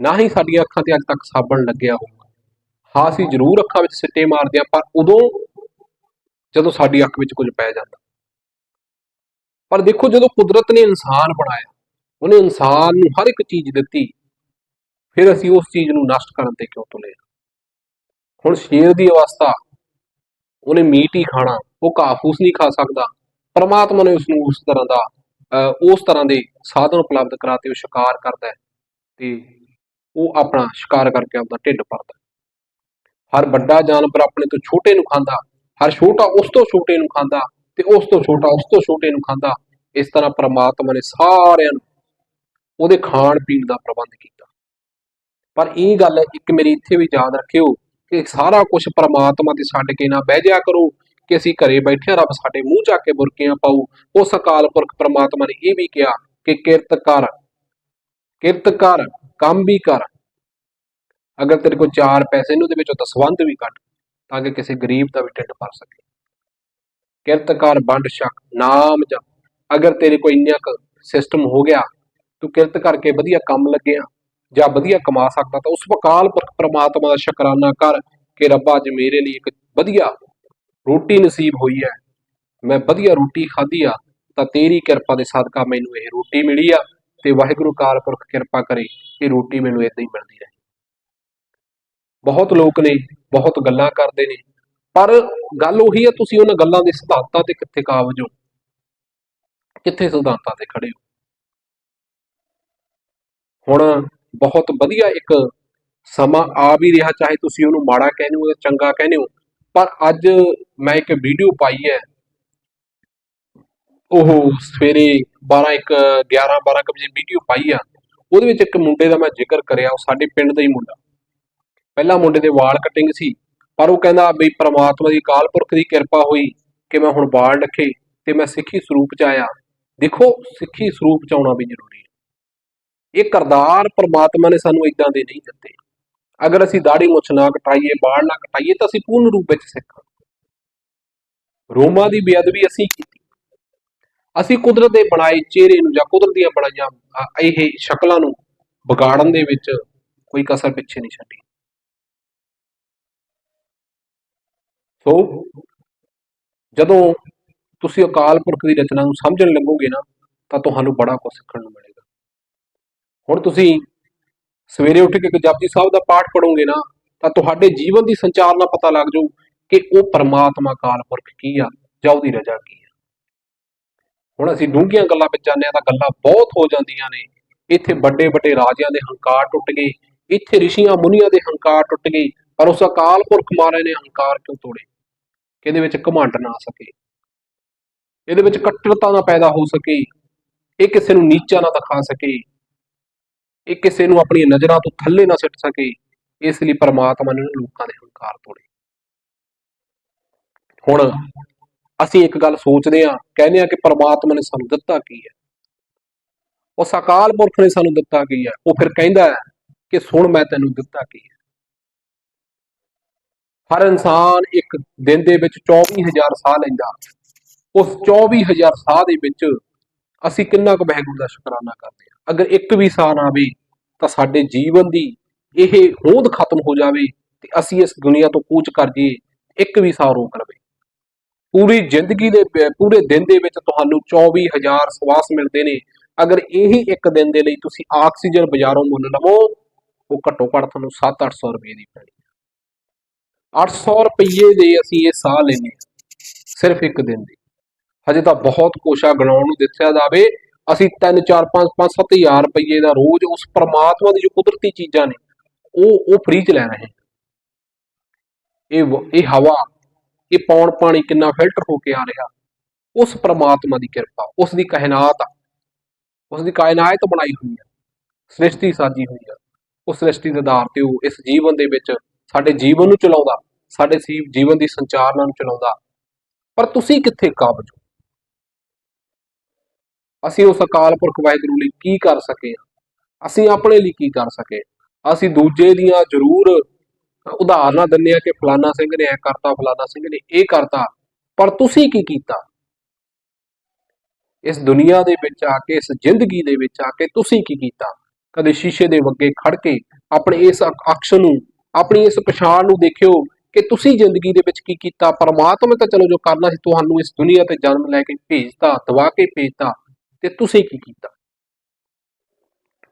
ਨਾ ਹੀ ਸਾਡੀਆਂ ਅੱਖਾਂ ਤੇ ਅੱਜ ਤੱਕ ਸਾਬਣ ਲੱਗਿਆ ਹੋਊਗਾ। ਹਾਂ, ਅਸੀਂ ਜ਼ਰੂਰ ਅੱਖਾਂ ਵਿੱਚ ਸਿੱਟੇ ਮਾਰਦੇ ਹਾਂ, ਪਰ ਉਦੋਂ ਜਦੋਂ ਸਾਡੀ ਅੱਖ ਵਿੱਚ ਕੁਝ ਪੈ ਜਾਂਦਾ। ਪਰ ਦੇਖੋ ਜਦੋਂ ਕੁਦਰਤ ਨੇ ਇਨਸਾਨ ਬਣਾਇਆ ਉਹਨੇ ਇਨਸਾਨ ਨੂੰ ਹਰ ਇੱਕ ਚੀਜ਼ ਦਿੱਤੀ ਫਿਰ ਅਸੀਂ ਉਸ ਚੀਜ਼ ਨੂੰ ਨਸ਼ਟ ਕਰਨ ਤੇ ਕਿਉਂ ਤੁਲੇ ਹੁਣ ਸ਼ੇਰ ਦੀ ਅਵਸਥਾ ਉਹਨੇ ਮੀਟ ਹੀ ਖਾਣਾ ਉਹ ਘਾਹ ਫੂਸ ਨਹੀਂ ਖਾ ਸਕਦਾ ਪਰਮਾਤਮਾ ਨੇ ਉਸ ਨੂੰ ਉਸ ਤਰ੍ਹਾਂ ਦਾ ਅਹ, ਉਸ ਤਰ੍ਹਾਂ ਦੇ ਸਾਧਨ ਉਪਲਬਧ ਕਰਾਤੇ ਉਹ ਸ਼ਿਕਾਰ ਕਰਦਾ ਹੈ ਤੇ ਉਹ ਆਪਣਾ ਸ਼ਿਕਾਰ ਕਰਕੇ ਆਪਦਾ ਢਿੱਡ ਭਰਦਾ ਹਰ ਵੱਡਾ ਜਾਨਵਰ ਆਪਣੇ ਤੋਂ ਛੋਟੇ ਨੂੰ ਖਾਂਦਾ ਹਰ ਛੋਟਾ ਉਸ ਤੋਂ ਛੋਟੇ ਨੂੰ ਖਾਂਦਾ ਤੇ ਉਸ ਤੋਂ ਛੋਟਾ ਉਸ ਤੋਂ ਛੋਟੇ ਨੂੰ ਖਾਂਦਾ। ਇਸ ਤਰ੍ਹਾਂ ਪ੍ਰਮਾਤਮਾ ਨੇ ਸਾਰਿਆਂ ਨੂੰ ਉਹਦੇ ਖਾਣ ਪੀਣ ਦਾ ਪ੍ਰਬੰਧ ਕੀਤਾ। ਪਰ ਇਹ ਗੱਲ ਇੱਕ ਮੇਰੀ ਇੱਥੇ ਵੀ ਯਾਦ ਰੱਖਿਓ ਕਿ ਸਾਰਾ ਕੁਝ ਪ੍ਰਮਾਤਮਾ ਤੇ ਛੱਡ ਕੇ ਨਾ ਬਹਿ ਜਾ ਕਰੋ ਕਿ ਅਸੀਂ ਘਰੇ ਬੈਠੇ ਰੱਬ ਸਾਡੇ ਮੂੰਹ ਚੱਕ ਕੇ ਬੁਰਕੀਆਂ ਪਾਊ। ਉਸ ਅਕਾਲ ਪੁਰਖ ਪ੍ਰਮਾਤਮਾ ਨੇ ਇਹ ਵੀ ਕਿਹਾ ਕਿ ਕਿਰਤ ਕਰ ਕਿਰਤ ਕਰ, ਕੰਮ ਵੀ ਕਰ। ਅਗਰ ਤੇਰੇ ਕੋਲ ਚਾਰ ਪੈਸੇ ਨੇ, ਉਹਦੇ ਵਿੱਚੋਂ ਦਸਵੰਧ ਵੀ ਕੱਟ ਤਾਂ ਕਿ ਕਿਸੇ ਗਰੀਬ ਦਾ ਵੀ ਢਿੱਡ ਭਰ ਸਕੇ। ਕਿਰਤ ਕਰ ਵੰਡ ਛਕ, ਨਾਮ ਜਪ। ਅਗਰ ਤੇਰੇ ਕੋਈ ਇੰਨਾ ਕੁ ਸਿਸਟਮ ਹੋ ਗਿਆ, ਤੂੰ ਕਿਰਤ ਕਰਕੇ ਵਧੀਆ ਕੰਮ ਲੱਗਿਆ ਜਾਂ ਵਧੀਆ ਕਮਾ ਸਕਦਾ, ਤਾਂ ਉਸ ਵਕਾਲ ਪੁਰਖ ਪ੍ਰਮਾਤਮਾ ਦਾ ਸ਼ੁਕਰਾਨਾ ਕਰ ਕਿ ਰੱਬਾ ਅੱਜ ਮੇਰੇ ਲਈ ਇੱਕ ਵਧੀਆ ਰੋਟੀ ਨਸੀਬ ਹੋਈ ਹੈ। ਮੈਂ ਵਧੀਆ ਰੋਟੀ ਖਾਧੀ ਆ, ਤਾਂ ਤੇਰੀ ਕਿਰਪਾ ਦੇ ਸਦਕਾ ਮੈਨੂੰ ਇਹ ਰੋਟੀ ਮਿਲੀ ਆ ਤੇ ਵਾਹਿਗੁਰੂ ਕਾਲ ਪੁਰਖ ਕਿਰਪਾ ਕਰੇ ਇਹ ਰੋਟੀ ਮੈਨੂੰ ਇਦਾਂ ਹੀ ਮਿਲਦੀ ਰਹੇ। ਬਹੁਤ ਲੋਕ ਨੇ, ਬਹੁਤ ਗੱਲਾਂ ਕਰਦੇ ਨੇ। ਪਰ ਗੱਲ ਉਹੀ ਹੈ ਤੁਸੀਂ ਉਹਨਾਂ ਗੱਲਾਂ ਦੇ ਸਿਧਾਂਤਾਂ ਤੇ ਕਿੱਥੇ ਕਾਬਜ ਹੋ? ਕਿੱਥੇ ਸਿਧਾਂਤਾਂ ਤੇ ਖੜੇ ਹੋ? ਹੁਣ ਬਹੁਤ ਵਧੀਆ ਇੱਕ ਸਮਾਂ ਆ ਵੀ ਰਿਹਾ, ਚਾਹੇ ਤੁਸੀਂ ਉਹਨੂੰ ਮਾੜਾ ਕਹਿੰਦੇ ਹੋ ਜਾਂ ਚੰਗਾ ਕਹਿੰਦੇ ਹੋ। ਪਰ ਅੱਜ ਮੈਂ ਇੱਕ ਵੀਡੀਓ ਪਾਈ ਹੈ। ਉਹ ਸਵੇਰੇ 12 ਇੱਕ 11 12 ਕੁ ਵਜੇ ਵੀਡੀਓ ਪਾਈ ਆ। ਉਹਦੇ ਵਿੱਚ ਇੱਕ ਮੁੰਡੇ ਦਾ ਮੈਂ ਜ਼ਿਕਰ ਕਰਿਆ, ਉਹ ਸਾਡੇ ਪਿੰਡ ਦਾ ਹੀ ਮੁੰਡਾ। ਪਹਿਲਾਂ ਮੁੰਡੇ ਦੇ ਵਾਲ ਕਟਿੰਗ ਸੀ, ਪਰ ਉਹ ਕਹਿੰਦਾ ਵੀ ਪ੍ਰਮਾਤਮਾ ਦੀ ਕਾਲ ਪੁਰਖ ਦੀ ਕਿਰਪਾ ਹੋਈ ਕਿ ਮੈਂ ਹੁਣ ਵਾਲ ਰੱਖੇ ਤੇ ਮੈਂ ਸਿੱਖੀ ਸਰੂਪ ਚ ਆਇਆ। ਦੇਖੋ, ਸਿੱਖੀ ਸਰੂਪ ਚ ਆਉਣਾ ਵੀ ਜ਼ਰੂਰੀ ਹੈ। ਇਹ ਕਰਦਾਰ ਪ੍ਰਮਾਤਮਾ ਨੇ ਸਾਨੂੰ ਇਦਾਂ ਦੇ ਨਹੀਂ ਦਿੱਤੇ। ਅਗਰ ਅਸੀਂ ਦਾੜੀ ਮੁੱਛ ਨਾ ਕਟਾਈਏ, ਵਾਲ ਨਾ ਕਟਾਈਏ ਤਾਂ ਅਸੀਂ ਪੂਰਨ ਰੂਪ ਵਿੱਚ ਸਿੱਖ ਹਾਂ। ਰੋਮਾਂ ਦੀ ਬੇਅਦਬੀ ਅਸੀਂ ਕੀਤੀ। ਅਸੀਂ ਕੁਦਰਤ ਦੇ ਬਣਾਏ ਚਿਹਰੇ ਨੂੰ ਜਾਂ ਕੁਦਰਤ ਦੀਆਂ ਬਣਾਈਆਂ ਇਹ ਸ਼ਕਲਾਂ ਨੂੰ ਵਿਗਾੜਨ ਦੇ ਵਿੱਚ ਕੋਈ ਕਸਰ ਪਿੱਛੇ ਨਹੀਂ ਛੱਡੀ। ਸੋ ਜਦੋਂ ਤੁਸੀਂ ਅਕਾਲ ਪੁਰਖ ਦੀ ਰਚਨਾ ਨੂੰ ਸਮਝਣ ਲੱਗੋਗੇ ਨਾ, ਤਾਂ ਤੁਹਾਨੂੰ ਬੜਾ ਕੁਝ ਸਿੱਖਣ ਨੂੰ ਮਿਲੇਗਾ। ਹੁਣ ਤੁਸੀਂ ਸਵੇਰੇ ਉੱਠ ਕੇ ਜਪਜੀ ਸਾਹਿਬ ਦਾ ਪਾਠ ਪੜੋਗੇ ਨਾ, ਤਾਂ ਤੁਹਾਡੇ ਜੀਵਨ ਦੀ ਸੰਚਾਰ ਨਾਲ ਪਤਾ ਲੱਗ ਜਾਊ ਕਿ ਉਹ ਪਰਮਾਤਮਾ ਅਕਾਲ ਪੁਰਖ ਕੀ ਆ ਜਾਂ ਉਹਦੀ ਰਜਾ ਕੀ ਆ। ਹੁਣ ਅਸੀਂ ਡੂੰਘੀਆਂ ਗੱਲਾਂ ਵਿੱਚ ਜਾਂਦੇ ਆ ਤਾਂ ਗੱਲਾਂ ਬਹੁਤ ਹੋ ਜਾਂਦੀਆਂ ਨੇ। ਇੱਥੇ ਵੱਡੇ ਵੱਡੇ ਰਾਜਿਆਂ ਦੇ ਹੰਕਾਰ ਟੁੱਟ ਗਏ, ਇੱਥੇ ਰਿਸ਼ੀਆਂ ਮੁਨੀਆਂ ਦੇ ਹੰਕਾਰ ਟੁੱਟ ਗਏ, ਪਰ ਉਸ ਅਕਾਲ ਪੁਰਖ ਮਹਾਰਾਜ ਨੇ ਹੰਕਾਰ ਕਿਉਂ ਤੋੜੇ? ਕਿ ਇਹਦੇ ਵਿੱਚ ਘਮੰਡ ਨਾ ਆ ਸਕੇ। ਇਹਦੇ ਵਿੱਚ ਕੱਟੜਤਾ ਨਾ ਪੈਦਾ ਹੋ ਸਕੇ। ਇਹ ਕਿਸੇ ਨੂੰ ਨੀਚਾ ਨਾ ਦਿਖਾ ਸਕੇ। ਇਹ ਕਿਸੇ ਨੂੰ ਆਪਣੀਆਂ ਨਜ਼ਰਾਂ ਤੋਂ ਥੱਲੇ ਨਾ ਸਿੱਟ ਸਕੇ। ਇਸ ਲਈ ਪਰਮਾਤਮਾ ਨੇ ਲੋਕਾਂ ਦੇ ਹੰਕਾਰ ਤੋੜੇ। ਹੁਣ ਅਸੀਂ ਇੱਕ ਗੱਲ ਸੋਚਦੇ ਆ ਕਹਿੰਦੇ ਆ ਕਿ ਪਰਮਾਤਮਾ ਨੇ ਸਾਨੂੰ ਦਿੱਤਾ ਕੀ ਹੈ? ਉਹ ਸਕਾਲ ਪੁਰਖ ਨੇ ਸਾਨੂੰ ਦਿੱਤਾ ਕੀ ਹੈ? ਉਹ ਫਿਰ ਕਹਿੰਦਾ ਹੈ ਕਿ ਸੁਣ ਮੈਂ ਤੈਨੂੰ ਦਿੱਤਾ ਕੀ ਹੈ? ਹਰ ਇਨਸਾਨ ਇੱਕ ਦਿਨ ਦੇ ਵਿੱਚ 24000 ਸਾਹ ਲੈਂਦਾ। ਉਸ 24000 ਸਾਹ ਦੇ ਵਿੱਚ ਅਸੀਂ ਕਿੰਨਾ ਕੁ ਵਾਹਿਗੁਰੂ ਦਾ ਸ਼ੁਕਰਾਨਾ ਕਰਦੇ ਹਾਂ। ਅਗਰ ਇੱਕ ਵੀ ਸਾਹ ਨਾ ਆਵੇ, ਤਾਂ ਸਾਡੇ ਜੀਵਨ ਦੀ ਇਹ ਹੋਂਦ ਖਤਮ ਹੋ ਜਾਵੇ ਤੇ ਅਸੀਂ ਇਸ ਦੁਨੀਆ ਤੋਂ ਕੂਚ ਕਰ ਜਾਈਏ, ਇੱਕ ਵੀ ਸਾਹ ਰੋਕ ਲਵੇ। ਪੂਰੀ ਜ਼ਿੰਦਗੀ ਦੇ ਪੂਰੇ ਦਿਨ ਦੇ ਵਿੱਚ ਤੁਹਾਨੂੰ 24000 ਸਵਾਸ ਮਿਲਦੇ ਨੇ। ਅਗਰ ਇਹੀ ਇੱਕ ਦਿਨ ਦੇ ਲਈ ਤੁਸੀਂ ਆਕਸੀਜਨ ਬਾਜ਼ਾਰੋਂ ਮੁੱਲ ਲਵੋ, ਉਹ ਘੱਟੋ ਘੱਟ ਤੁਹਾਨੂੰ 7-800 ਰੁਪਏ ਦੀ ਪੈਣੀ। 800 ਰੁਪਏ ਦੇ ਅਸੀਂ ਇਹ ਸਾਹ ਲੈਨੇ ਹਾਂ, ਸਿਰਫ ਇੱਕ ਦਿਨ ਦੇ। ਹਜੇ ਤਾਂ ਬਹੁਤ ਕੋਸ਼ਾ ਗਣਾਉਣ ਨੂੰ ਦਿੱਤਾ ਜਾਵੇ। ਅਸੀਂ 3 4 5 5 7000 ਰੁਪਏ ਦਾ ਰੋਜ਼ ਉਸ ਪ੍ਰਮਾਤਮਾ ਦੀ ਜੋ ਕੁਦਰਤੀ ਚੀਜ਼ਾਂ ਨੇ ਉਹ ਉਹ ਫ੍ਰੀ ਚ ਲੈ ਰਹੇ ਇਹ ਵ- ਇਹ ਹਵਾ ਇਹ ਪੌਣ ਪਾਣੀ ਕਿੰਨਾ ਫਿਲਟਰ ਹੋ ਕੇ ਆ ਰਿਹਾ ਉਸ ਪਰਮਾਤਮਾ ਦੀ ਕਿਰਪਾ ਉਸ ਦੀ ਕਾਇਨਾਤ ਆ। ਉਸ ਦੀ ਕਾਇਨਾਤ ਬਣਾਈ ਹੋਈ ਹੈ ਸ੍ਰਿਸ਼ਟੀ ਸਾਜੀ ਹੋਈ ਹੈ ਉਸ ਸ੍ਰਿਸ਼ਟੀ ਦੇ ਆਧਾਰ ਤੇ ਉਹ ਇਸ ਜੀਵਨ ਦੇ ਵਿੱਚ ਸਾਡੇ ਜੀਵਨ ਨੂੰ ਚਲਾਉਂਦਾ, ਸਾਡੇ ਸੀ ਜੀਵਨ ਦੀ ਸੰਚਾਰਨਾ ਨੂੰ ਚਲਾਉਂਦਾ। ਪਰ ਤੁਸੀਂ ਕਿੱਥੇ ਕਾਬਜ ਹੋ? ਅਸੀਂ ਉਸ ਅਕਾਲ ਪੁਰਖ ਵਾਹਿਗੁਰੂ ਲਈ ਕੀ ਕਰ ਸਕੇ ਅਸੀਂ ਆਪਣੇ ਲਈ ਕੀ ਕਰ ਸਕੇ ਅਸੀਂ ਦੂਜੇ ਦੀਆਂ ਜ਼ਰੂਰ ਉਦਾਹਰਨਾਂ ਦਿੰਦੇ ਆ ਕਿ ਫਲਾਨਾ ਸਿੰਘ ਨੇ ਐ ਕਰਤਾ, ਫਲਾਨਾ ਸਿੰਘ ਨੇ ਇਹ ਕਰਤਾ, ਪਰ ਤੁਸੀਂ ਕੀ ਕੀਤਾ? ਇਸ ਦੁਨੀਆ ਦੇ ਵਿੱਚ ਆ ਕੇ, ਇਸ ਜ਼ਿੰਦਗੀ ਦੇ ਵਿੱਚ ਆ ਕੇ ਤੁਸੀਂ ਕੀ ਕੀਤਾ? ਕਦੇ ਸ਼ੀਸ਼ੇ ਦੇ ਅੱਗੇ ਖੜ ਕੇ ਆਪਣੇ ਇਸ ਅਕ- ਅਕਸ਼ ਨੂੰ ਆਪਣੀ ਇਸ ਪਛਾਣ ਨੂੰ ਦੇਖਿਓ ਕਿ ਤੁਸੀਂ ਜ਼ਿੰਦਗੀ ਦੇ ਵਿੱਚ ਕੀ ਕੀਤਾ ਪਰਮਾਤਮਾ ਤਾਂ ਚਲੋ ਜੋ ਕਰਨਾ ਸੀ ਤੁਹਾਨੂੰ ਇਸ ਦੁਨੀਆ ਤੇ ਜਨਮ ਲੈ ਕੇ ਭੇਜਤਾ ਦਵਾ ਕੇ ਭੇਜਤਾ ਤੇ ਤੁਸੀਂ ਕੀ ਕੀਤਾ?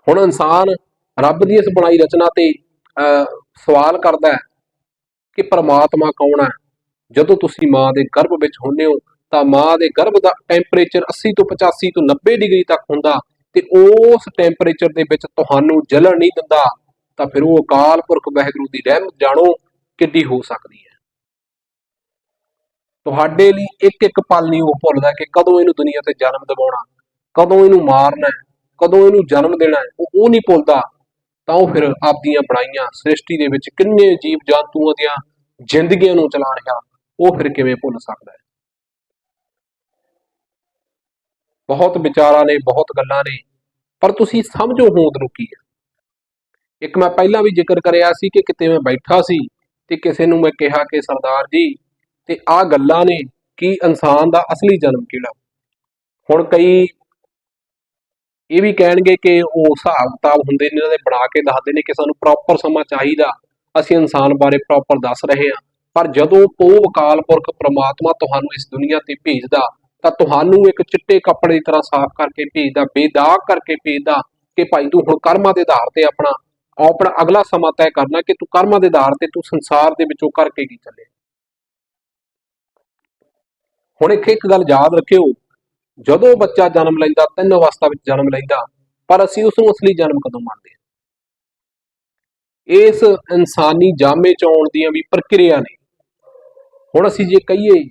ਹੁਣ ਇਨਸਾਨ ਰੱਬ ਦੀ ਇਸ ਬਣਾਈ ਰਚਨਾ ਤੇ ਅਹ, ਸਵਾਲ ਕਰਦਾ ਹੈ ਕਿ ਪਰਮਾਤਮਾ ਕੌਣ ਹੈ? ਜਦੋਂ ਤੁਸੀਂ ਮਾਂ ਦੇ ਗਰਭ ਵਿੱਚ ਹੁੰਦੇ ਹੋ ਤਾਂ ਮਾਂ ਦੇ ਗਰਭ ਦਾ ਟੈਂਪਰੇਚਰ 80 ਤੋਂ 85 ਤੋਂ 90 ਡਿਗਰੀ ਤੱਕ ਹੁੰਦਾ ਤੇ ਉਸ ਟੈਂਪਰੇਚਰ ਦੇ ਵਿੱਚ ਤੁਹਾਨੂੰ ਜਲਣ ਨਹੀਂ ਦਿੰਦਾ। ਤਾਂ ਫਿਰ ਉਹ ਅਕਾਲ ਪੁਰਖ ਵਾਹਿਗੁਰੂ ਦੀ ਰਹਿਮਤ ਜਾਣੋ ਕਿੱਡੀ ਹੋ ਸਕਦੀ ਹੈ। ਤੁਹਾਡੇ ਲਈ ਇੱਕ ਇੱਕ ਪਲ ਨਹੀਂ ਉਹ ਭੁੱਲਦਾ ਕਿ ਕਦੋਂ ਇਹਨੂੰ ਦੁਨੀਆ ਤੇ ਜਨਮ ਦਿਵਾਉਣਾ, ਕਦੋਂ ਇਹਨੂੰ ਮਾਰਨਾ ਕਦੋਂ ਇਹਨੂੰ ਜਨਮ ਦੇਣਾ ਉਹ ਉਹ ਨਹੀਂ ਭੁੱਲਦਾ। ਤਾਂ ਉਹ ਫਿਰ ਆਪਦੀਆਂ ਬਣਾਈਆਂ ਸ੍ਰਿਸ਼ਟੀ ਦੇ ਵਿੱਚ ਕਿੰਨੇ ਜੀਵ ਜੰਤੂਆਂ ਦੀਆਂ ਜ਼ਿੰਦਗੀਆਂ ਨੂੰ ਚਲਾ ਰਿਹਾ, ਉਹ ਫਿਰ ਕਿਵੇਂ ਭੁੱਲ ਸਕਦਾ ਹੈ? ਬਹੁਤ ਵਿਚਾਰਾਂ ਨੇ, ਬਹੁਤ ਗੱਲਾਂ ਨੇ, ਪਰ ਤੁਸੀਂ ਸਮਝੋ ਹੋਂਦ ਨੂੰ ਕੀ ਹੈ। ਇੱਕ ਮੈਂ ਪਹਿਲਾਂ ਵੀ ਜ਼ਿਕਰ ਕਰਿਆ ਸੀ ਕਿ ਕਿਤੇ ਮੈਂ ਬੈਠਾ ਸੀ ਤੇ ਕਿਸੇ ਨੂੰ ਮੈਂ ਕਿਹਾ ਕਿ ਸਰਦਾਰ ਜੀ, ਤੇ ਆਹ ਗੱਲਾਂ ਨੇ ਕਿ ਇਨਸਾਨ ਦਾ ਅਸਲੀ ਜਨਮ ਕਿਹੜਾ? ਹੁਣ ਕਈ ਇਹ ਵੀ ਕਹਿਣਗੇ ਕਿ ਉਹ ਹਿਸਾਬ ਕਿਤਾਬ ਹੁੰਦੇ ਨੇ, ਇਹਨਾਂ ਦੇ ਬਣਾ ਕੇ ਦੱਸਦੇ ਨੇ ਕਿ ਸਾਨੂੰ ਪ੍ਰੋਪਰ ਸਮਾਂ ਚਾਹੀਦਾ, ਅਸੀਂ ਇਨਸਾਨ ਬਾਰੇ ਪ੍ਰੋਪਰ ਦੱਸ ਰਹੇ ਹਾਂ। ਪਰ ਜਦੋਂ ਉਹ ਵਕਾਲ ਪੁਰਖ ਪ੍ਰਮਾਤਮਾ ਤੁਹਾਨੂੰ ਇਸ ਦੁਨੀਆ ਤੇ ਭੇਜਦਾ, ਤਾਂ ਤੁਹਾਨੂੰ ਇੱਕ ਚਿੱਟੇ ਕੱਪੜੇ ਦੀ ਤਰ੍ਹਾਂ ਸਾਫ਼ ਕਰਕੇ ਭੇਜਦਾ, ਬੇਦਾਗ ਕਰਕੇ ਭੇਜਦਾ ਕਿ ਭਾਈ ਤੂੰ ਹੁਣ ਕਰਮਾਂ ਦੇ ਆਧਾਰ ਤੇ ਆਪਣਾ ਆਪਣਾ ਅਗਲਾ ਸਮਾਂ ਤੈਅ ਕਰਨਾ ਕਿ ਤੂੰ ਕਰਮਾਂ ਦੇ ਆਧਾਰ ਤੇ ਤੂੰ ਸੰਸਾਰ ਦੇ ਵਿੱਚੋਂ ਕਰਕੇ ਕੀ ਚੱਲੇ। ਹੁਣ ਇੱਕ ਇੱਕ ਗੱਲ ਯਾਦ ਰੱਖਿਓ, ਜਦੋਂ ਬੱਚਾ ਜਨਮ ਲੈਂਦਾ, ਤਿੰਨ ਅਵਸਥਾ ਵਿੱਚ ਜਨਮ ਲੈਂਦਾ, ਪਰ ਅਸੀਂ ਉਸ ਨੂੰ ਅਸਲੀ ਜਨਮ ਕਦੋਂ ਮੰਨਦੇ ਹਾਂ? ਇਸ ਇਨਸਾਨੀ ਜਾਮੇ ਚ ਆਉਣ ਦੀਆਂ ਵੀ ਪ੍ਰਕਿਰਿਆ ਨੇ। ਹੁਣ ਅਸੀਂ ਜੇ ਕਹੀਏ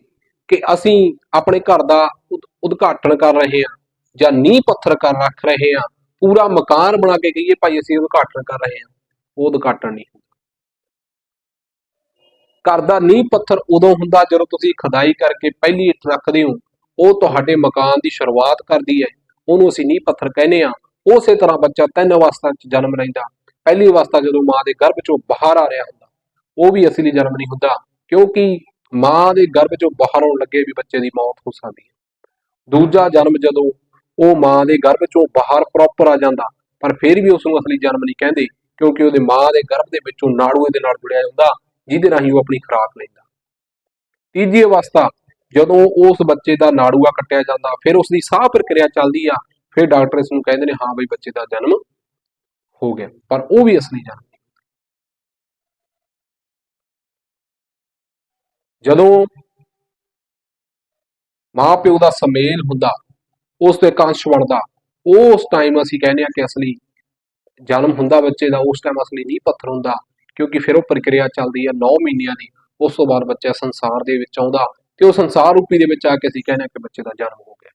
ਕਿ ਅਸੀਂ ਆਪਣੇ ਘਰ ਦਾ ਉਦ- ਉਦਘਾਟਨ ਕਰ ਰਹੇ ਹਾਂ ਜਾਂ ਨੀਂਹ ਪੱਥਰ ਕਰ ਰੱਖ ਰਹੇ ਹਾਂ ਪੂਰਾ ਮਕਾਨ ਬਣਾ ਕੇ ਕਹੀਏ ਭਾਈ ਅਸੀਂ ਉਦਘਾਟਨ ਕਰ ਰਹੇ ਹਾਂ। ਉਹ ਉਦਘਾਟਨ ਨਹੀਂ ਹੁੰਦਾ। ਘਰ ਦਾ ਨੀਂਹ ਪੱਥਰ ਉਦੋਂ ਹੁੰਦਾ ਜਦੋਂ ਤੁਸੀਂ ਖਦਾਈ ਕਰਕੇ ਪਹਿਲੀ ਇੱਟ ਰੱਖਦੇ ਹੋ। ਉਹ ਤੁਹਾਡੇ ਮਕਾਨ ਦੀ ਸ਼ੁਰੂਆਤ ਕਰਦੀ ਹੈ। ਉਹਨੂੰ ਅਸੀਂ ਨੀਂਹ ਪੱਥਰ ਕਹਿੰਦੇ ਆ ਉਸੇ ਤਰ੍ਹਾਂ ਬੱਚਾ ਤਿੰਨ ਅਵਸਥਾ 'ਚ ਜਨਮ ਲੈਂਦਾ। ਪਹਿਲੀ ਅਵਸਥਾ ਜਦੋਂ ਮਾਂ ਦੇ ਗਰਭ 'ਚੋਂ ਬਾਹਰ ਆ ਰਿਹਾ ਹੁੰਦਾ। ਉਹ ਵੀ ਅਸਲੀ ਜਨਮ ਨਹੀਂ ਹੁੰਦਾ। ਕਿਉਂਕਿ ਮਾਂ ਦੇ ਗਰਭ 'ਚੋਂ ਬਾਹਰ ਆਉਣ ਲੱਗੇ ਵੀ ਬੱਚੇ ਦੀ ਮੌਤ ਹੋ ਸਕਦੀ ਹੈ। ਦੂਜਾ ਜਨਮ ਜਦੋਂ ਉਹ ਮਾਂ ਦੇ ਗਰਭ 'ਚੋਂ ਬਾਹਰ ਪ੍ਰੋਪਰ ਆ ਜਾਂਦਾ, ਪਰ ਫਿਰ ਵੀ ਉਸ ਨੂੰ ਅਸਲੀ ਜਨਮ ਨਹੀਂ ਕਹਿੰਦੇ, ਕਿਉਂਕਿ ਉਹਦੇ ਮਾਂ ਦੇ ਗਰਭ ਦੇ ਵਿੱਚੋਂ ਨਾੜੂਏ ਦੇ ਨਾਲ ਜੁੜਿਆ ਹੁੰਦਾ, ਜਿਹਦੇ ਰਾਹੀਂ ਉਹ ਆਪਣੀ ਖੁਰਾਕ ਲੈਂਦਾ। ਤੀਜੀ ਅਵਸਥਾ, ਜਦੋਂ ਉਸ ਬੱਚੇ ਦਾ ਨਾੜੂਆ ਕੱਟਿਆ ਜਾਂਦਾ, ਫਿਰ ਉਸ ਦੀ ਸਾਹ ਪ੍ਰਕਿਰਿਆ ਚੱਲਦੀ ਆ, ਫਿਰ ਡਾਕਟਰ ਇਸ ਨੂੰ ਕਹਿੰਦੇ ਨੇ, ਹਾਂ ਬਈ ਬੱਚੇ ਦਾ ਜਨਮ ਹੋ ਗਿਆ, ਪਰ ਉਹ ਵੀ ਅਸਲੀ ਜਨਮ ਜਦੋਂ ਮਾਂ ਪਿਓ ਦਾ ਸਮੇਲ ਹੁੰਦਾ ਉਸ ਤੇ ਕਾਂਸ਼ ਬਣਦਾ ਉਸ ਟਾਈਮ ਅਸੀਂ ਕਹਿੰਦੇ ਆ ਕਿ ਅਸਲੀ ਜਨਮ ਹੁੰਦਾ ਬੱਚੇ ਦਾ, ਉਸ ਟਾਈਮ ਅਸਲੀ ਨਹੀਂ ਪੱਥਰ ਹੁੰਦਾ, ਕਿਉਂਕਿ ਫਿਰ ਉਹ ਪ੍ਰਕਿਰਿਆ ਚੱਲਦੀ ਹੈ 9 ਮਹੀਨਿਆਂ ਦੀ। ਉਸ ਤੋਂ ਬਾਅਦ ਬੱਚਾ ਸੰਸਾਰ ਦੇ ਵਿੱਚ ਆਉਂਦਾ ਤੇ ਉਹ ਸੰਸਾਰ ਰੂਪੀ ਦੇ ਵਿੱਚ ਆ ਕੇ ਅਸੀਂ ਕਹਿੰਦੇ ਹਾਂ ਕਿ ਬੱਚੇ ਦਾ ਜਨਮ ਹੋ ਗਿਆ।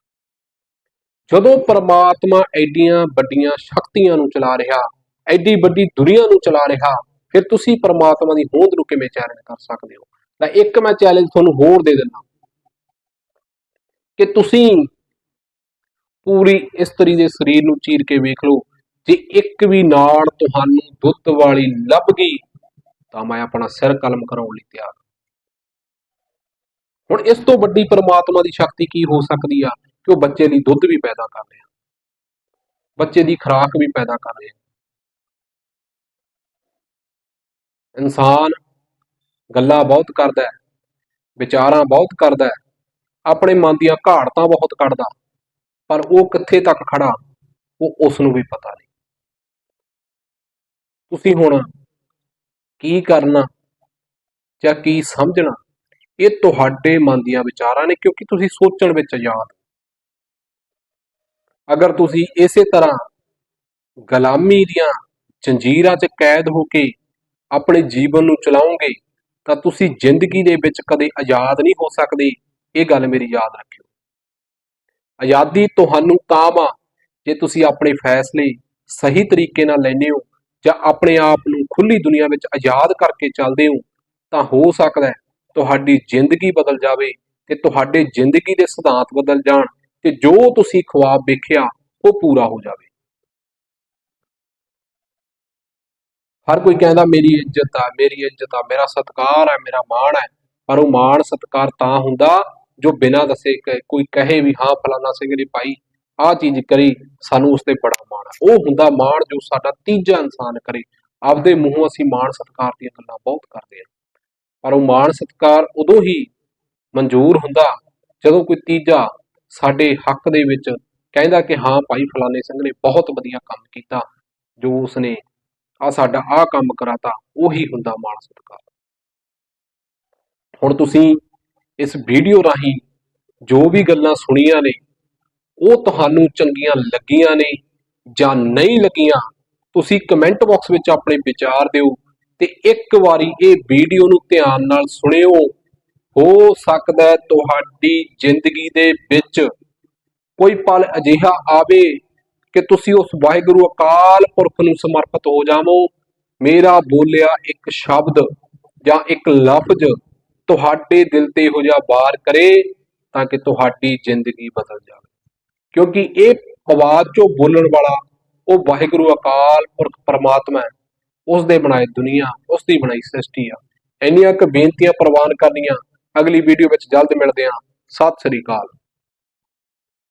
ਜਦੋਂ ਪਰਮਾਤਮਾ ਐਡੀਆਂ ਵੱਡੀਆਂ ਸ਼ਕਤੀਆਂ ਨੂੰ ਚਲਾ ਰਿਹਾ, ਐਡੀ ਵੱਡੀ ਦੁਨੀਆ ਨੂੰ ਚਲਾ ਰਿਹਾ, ਫਿਰ ਤੁਸੀਂ ਪਰਮਾਤਮਾ ਦੀ ਹੋਂਦ ਨੂੰ ਕਿਵੇਂ ਚੈਲੰਜ ਕਰ ਸਕਦੇ ਹੋ? ਤਾਂ ਇੱਕ ਮੈਂ ਚੈਲੰਜ ਤੁਹਾਨੂੰ ਹੋਰ ਦੇ ਦਿੰਦਾ। ਕਿ ਤੁਸੀਂ ਪੂਰੀ ਇਸਤਰੀ ਦੇ ਸਰੀਰ ਨੂੰ ਚੀਰ ਕੇ ਵੇਖ ਲਓ, ਜੇ ਇੱਕ ਵੀ ਨਾੜ ਤੁਹਾਨੂੰ ਦੁੱਧ ਵਾਲੀ ਲੱਭ ਗਈ, ਤਾਂ ਮੈਂ ਆਪਣਾ ਸਿਰ ਕਲਮ ਕਰਾਉਣ ਲਈ ਤਿਆਰ ਹੁਣ ਇਸ ਤੋਂ ਵੱਡੀ ਪਰਮਾਤਮਾ ਦੀ ਸ਼ਕਤੀ ਕੀ ਹੋ ਸਕਦੀ ਆ? ਕਿ ਉਹ ਬੱਚੇ ਲਈ ਦੁੱਧ ਵੀ ਪੈਦਾ ਕਰ ਰਿਹਾ। ਬੱਚੇ ਦੀ ਖੁਰਾਕ ਵੀ ਪੈਦਾ ਕਰ ਰਿਹਾ। ਇਨਸਾਨ ਗੱਲਾਂ ਬਹੁਤ ਕਰਦਾ ਹੈ, ਵਿਚਾਰਾਂ ਬਹੁਤ ਕਰਦਾ ਹੈ, ਆਪਣੇ ਮਨ ਦੀਆਂ ਘਾੜਤਾਂ ਬਹੁਤ ਕੱਢਦਾ। ਪਰ ਉਹ ਕਿੱਥੇ ਤੱਕ ਖੜਾ, ਉਹ ਉਸ ਨੂੰ ਵੀ ਪਤਾ ਨਹੀਂ। ਤੁਸੀਂ ਹੁਣ ਕੀ ਕਰਨਾ ਜਾਂ ਕੀ ਸਮਝਣਾ, ਇਹ ਤੁਹਾਡੇ ਮਨ ਦੀਆਂ ਵਿਚਾਰਾਂ ਨੇ, ਕਿਉਂਕਿ ਤੁਸੀਂ ਸੋਚਣ ਵਿੱਚ ਆਜ਼ਾਦ ਹੋ। ਅਗਰ ਤੁਸੀਂ ਇਸੇ ਤਰ੍ਹਾਂ ਗੁਲਾਮੀ ਦੀਆਂ ਜੰਜੀਰਾਂ 'ਚ ਕੈਦ ਹੋ ਕੇ ਆਪਣੇ ਜੀਵਨ ਨੂੰ ਚਲਾਓਗੇ, ਤਾਂ ਤੁਸੀਂ ਜ਼ਿੰਦਗੀ ਦੇ ਵਿੱਚ ਕਦੇ ਆਜ਼ਾਦ ਨਹੀਂ ਹੋ ਸਕਦੇ। ਇਹ ਗੱਲ ਮੇਰੀ ਯਾਦ ਰੱਖਿਓ। ਆਜ਼ਾਦੀ ਤੁਹਾਨੂੰ ਤਾਂ ਵਾ ਜੇ ਤੁਸੀਂ ਆਪਣੇ ਫੈਸਲੇ ਸਹੀ ਤਰੀਕੇ ਨਾਲ ਲੈਂਦੇ ਹੋ ਜਾਂ ਆਪਣੇ ਆਪ ਨੂੰ ਖੁੱਲੀ ਦੁਨੀਆ ਵਿੱਚ ਆਜ਼ਾਦ ਕਰਕੇ ਚੱਲਦੇ ਹੋ, ਤਾਂ ਹੋ ਸਕਦਾ ਹੈ ਤੁਹਾਡੀ ਜ਼ਿੰਦਗੀ ਬਦਲ ਜਾਵੇ ਤੇ ਤੁਹਾਡੇ ਜ਼ਿੰਦਗੀ ਦੇ ਸਿਧਾਂਤ ਬਦਲ ਜਾਣ ਤੇ ਜੋ ਤੁਸੀਂ ਖੁਆਬ ਵੇਖਿਆ, ਉਹ ਪੂਰਾ ਹੋ ਜਾਵੇ। ਹਰ ਕੋਈ ਕਹਿੰਦਾ, ਮੇਰੀ ਇੱਜ਼ਤ ਆ, ਮੇਰੀ ਇੱਜ਼ਤ ਆ, ਮੇਰਾ ਸਤਿਕਾਰ ਹੈ ਮੇਰਾ ਮਾਣ ਹੈ ਪਰ ਉਹ ਮਾਣ ਸਤਿਕਾਰ ਤਾਂ ਹੁੰਦਾ ਜੋ ਬਿਨਾਂ ਦੱਸੇ ਕ- ਕੋਈ ਕਹੇ ਵੀ, ਹਾਂ ਫਲਾਣਾ ਸਿੰਘ ਨੇ ਭਾਈ ਆਹ ਚੀਜ਼ ਕਰੀ, ਸਾਨੂੰ ਉਸ ਤੇ ਬੜਾ ਮਾਣ ਹੈ। ਉਹ ਹੁੰਦਾ ਮਾਣ ਜੋ ਸਾਡਾ ਤੀਜਾ ਇਨਸਾਨ ਕਰੇ। ਆਪਦੇ ਮੂੰਹੋਂ ਅਸੀਂ ਮਾਣ ਸਤਿਕਾਰ ਦੀਆਂ ਗੱਲਾਂ ਬਹੁਤ ਕਰਦੇ ਹਾਂ। ਪਰ ਉਹ ਮਾਣ ਸਤਿਕਾਰ ਉਦੋਂ ਹੀ ਮਨਜ਼ੂਰ ਹੁੰਦਾ ਜਦੋਂ ਕੋਈ ਤੀਜਾ ਸਾਡੇ ਹੱਕ ਦੇ ਵਿੱਚ ਕਹਿੰਦਾ ਕਿ ਹਾਂ, ਭਾਈ ਫਲਾਣੇ ਸਿੰਘ ਨੇ ਬਹੁਤ ਵਧੀਆ ਕੰਮ ਕੀਤਾ, ਜੋ ਉਸਨੇ ਆ ਸਾਡਾ ਆ ਕੰਮ ਕਰਾਤਾ, ਉਹੀ ਹੁੰਦਾ ਮਾਣ ਸਤਿਕਾਰ। ਹੁਣ ਤੁਸੀਂ ਇਸ ਵੀਡੀਓ ਰਾਹੀਂ ਜੋ ਵੀ ਗੱਲਾਂ ਸੁਣੀਆਂ ਨੇ, ਉਹ ਤੁਹਾਨੂੰ ਚੰਗੀਆਂ ਲੱਗੀਆਂ ਨੇ ਜਾਂ ਨਹੀਂ ਲੱਗੀਆਂ, ਤੁਸੀਂ ਕਮੈਂਟ ਬਾਕਸ ਵਿੱਚ ਆਪਣੇ ਵਿਚਾਰ ਦਿਓ ਤੇ ਇੱਕ ਵਾਰੀ ਇਹ ਵੀਡੀਓ ਨੂੰ ਧਿਆਨ ਨਾਲ ਸੁਣਿਓ। ਹੋ ਸਕਦਾ ਹੈ ਤੁਹਾਡੀ ਜ਼ਿੰਦਗੀ ਦੇ ਵਿੱਚ ਕੋਈ ਪਲ ਅਜਿਹਾ ਆਵੇ ਕਿ ਤੁਸੀਂ ਉਸ ਵਾਹਿਗੁਰੂ ਅਕਾਲ ਪੁਰਖ ਨੂੰ ਸਮਰਪਿਤ ਹੋ ਜਾਵੋ। ਮੇਰਾ ਬੋਲਿਆ ਇੱਕ ਸ਼ਬਦ ਜਾਂ ਇੱਕ ਲਫ਼ਜ਼ ਤੁਹਾਡੇ ਦਿਲ ਤੇ ਇਹੋ ਜਿਹਾ ਵਾਰ ਕਰੇ ਤਾਂ ਕਿ ਤੁਹਾਡੀ ਜ਼ਿੰਦਗੀ ਬਦਲ ਜਾਵੇ। ਕਿਉਂਕਿ ਇਹ ਆਵਾਜ਼ ਚੋਂ ਬੋਲਣ ਵਾਲਾ ਉਹ ਵਾਹਿਗੁਰੂ ਅਕਾਲ ਪੁਰਖ ਪਰਮਾਤਮਾ ਹੈ। ਉਸ ਦੇ ਬਣਾਏ ਦੁਨੀਆ ਉਸ ਦੀ ਬਣਾਈ ਸ੍ਰਿਸ਼ਟੀ ਆ। ਇੰਨੀਆਂ ਕੁ ਬੇਨਤੀਆਂ ਪ੍ਰਵਾਨ ਕਰਨੀਆਂ। ਅਗਲੀ ਵੀਡੀਓ ਵਿੱਚ ਜਲਦ ਮਿਲਦੇ ਹਾਂ। ਸਤਿ ਸ੍ਰੀ ਅਕਾਲ।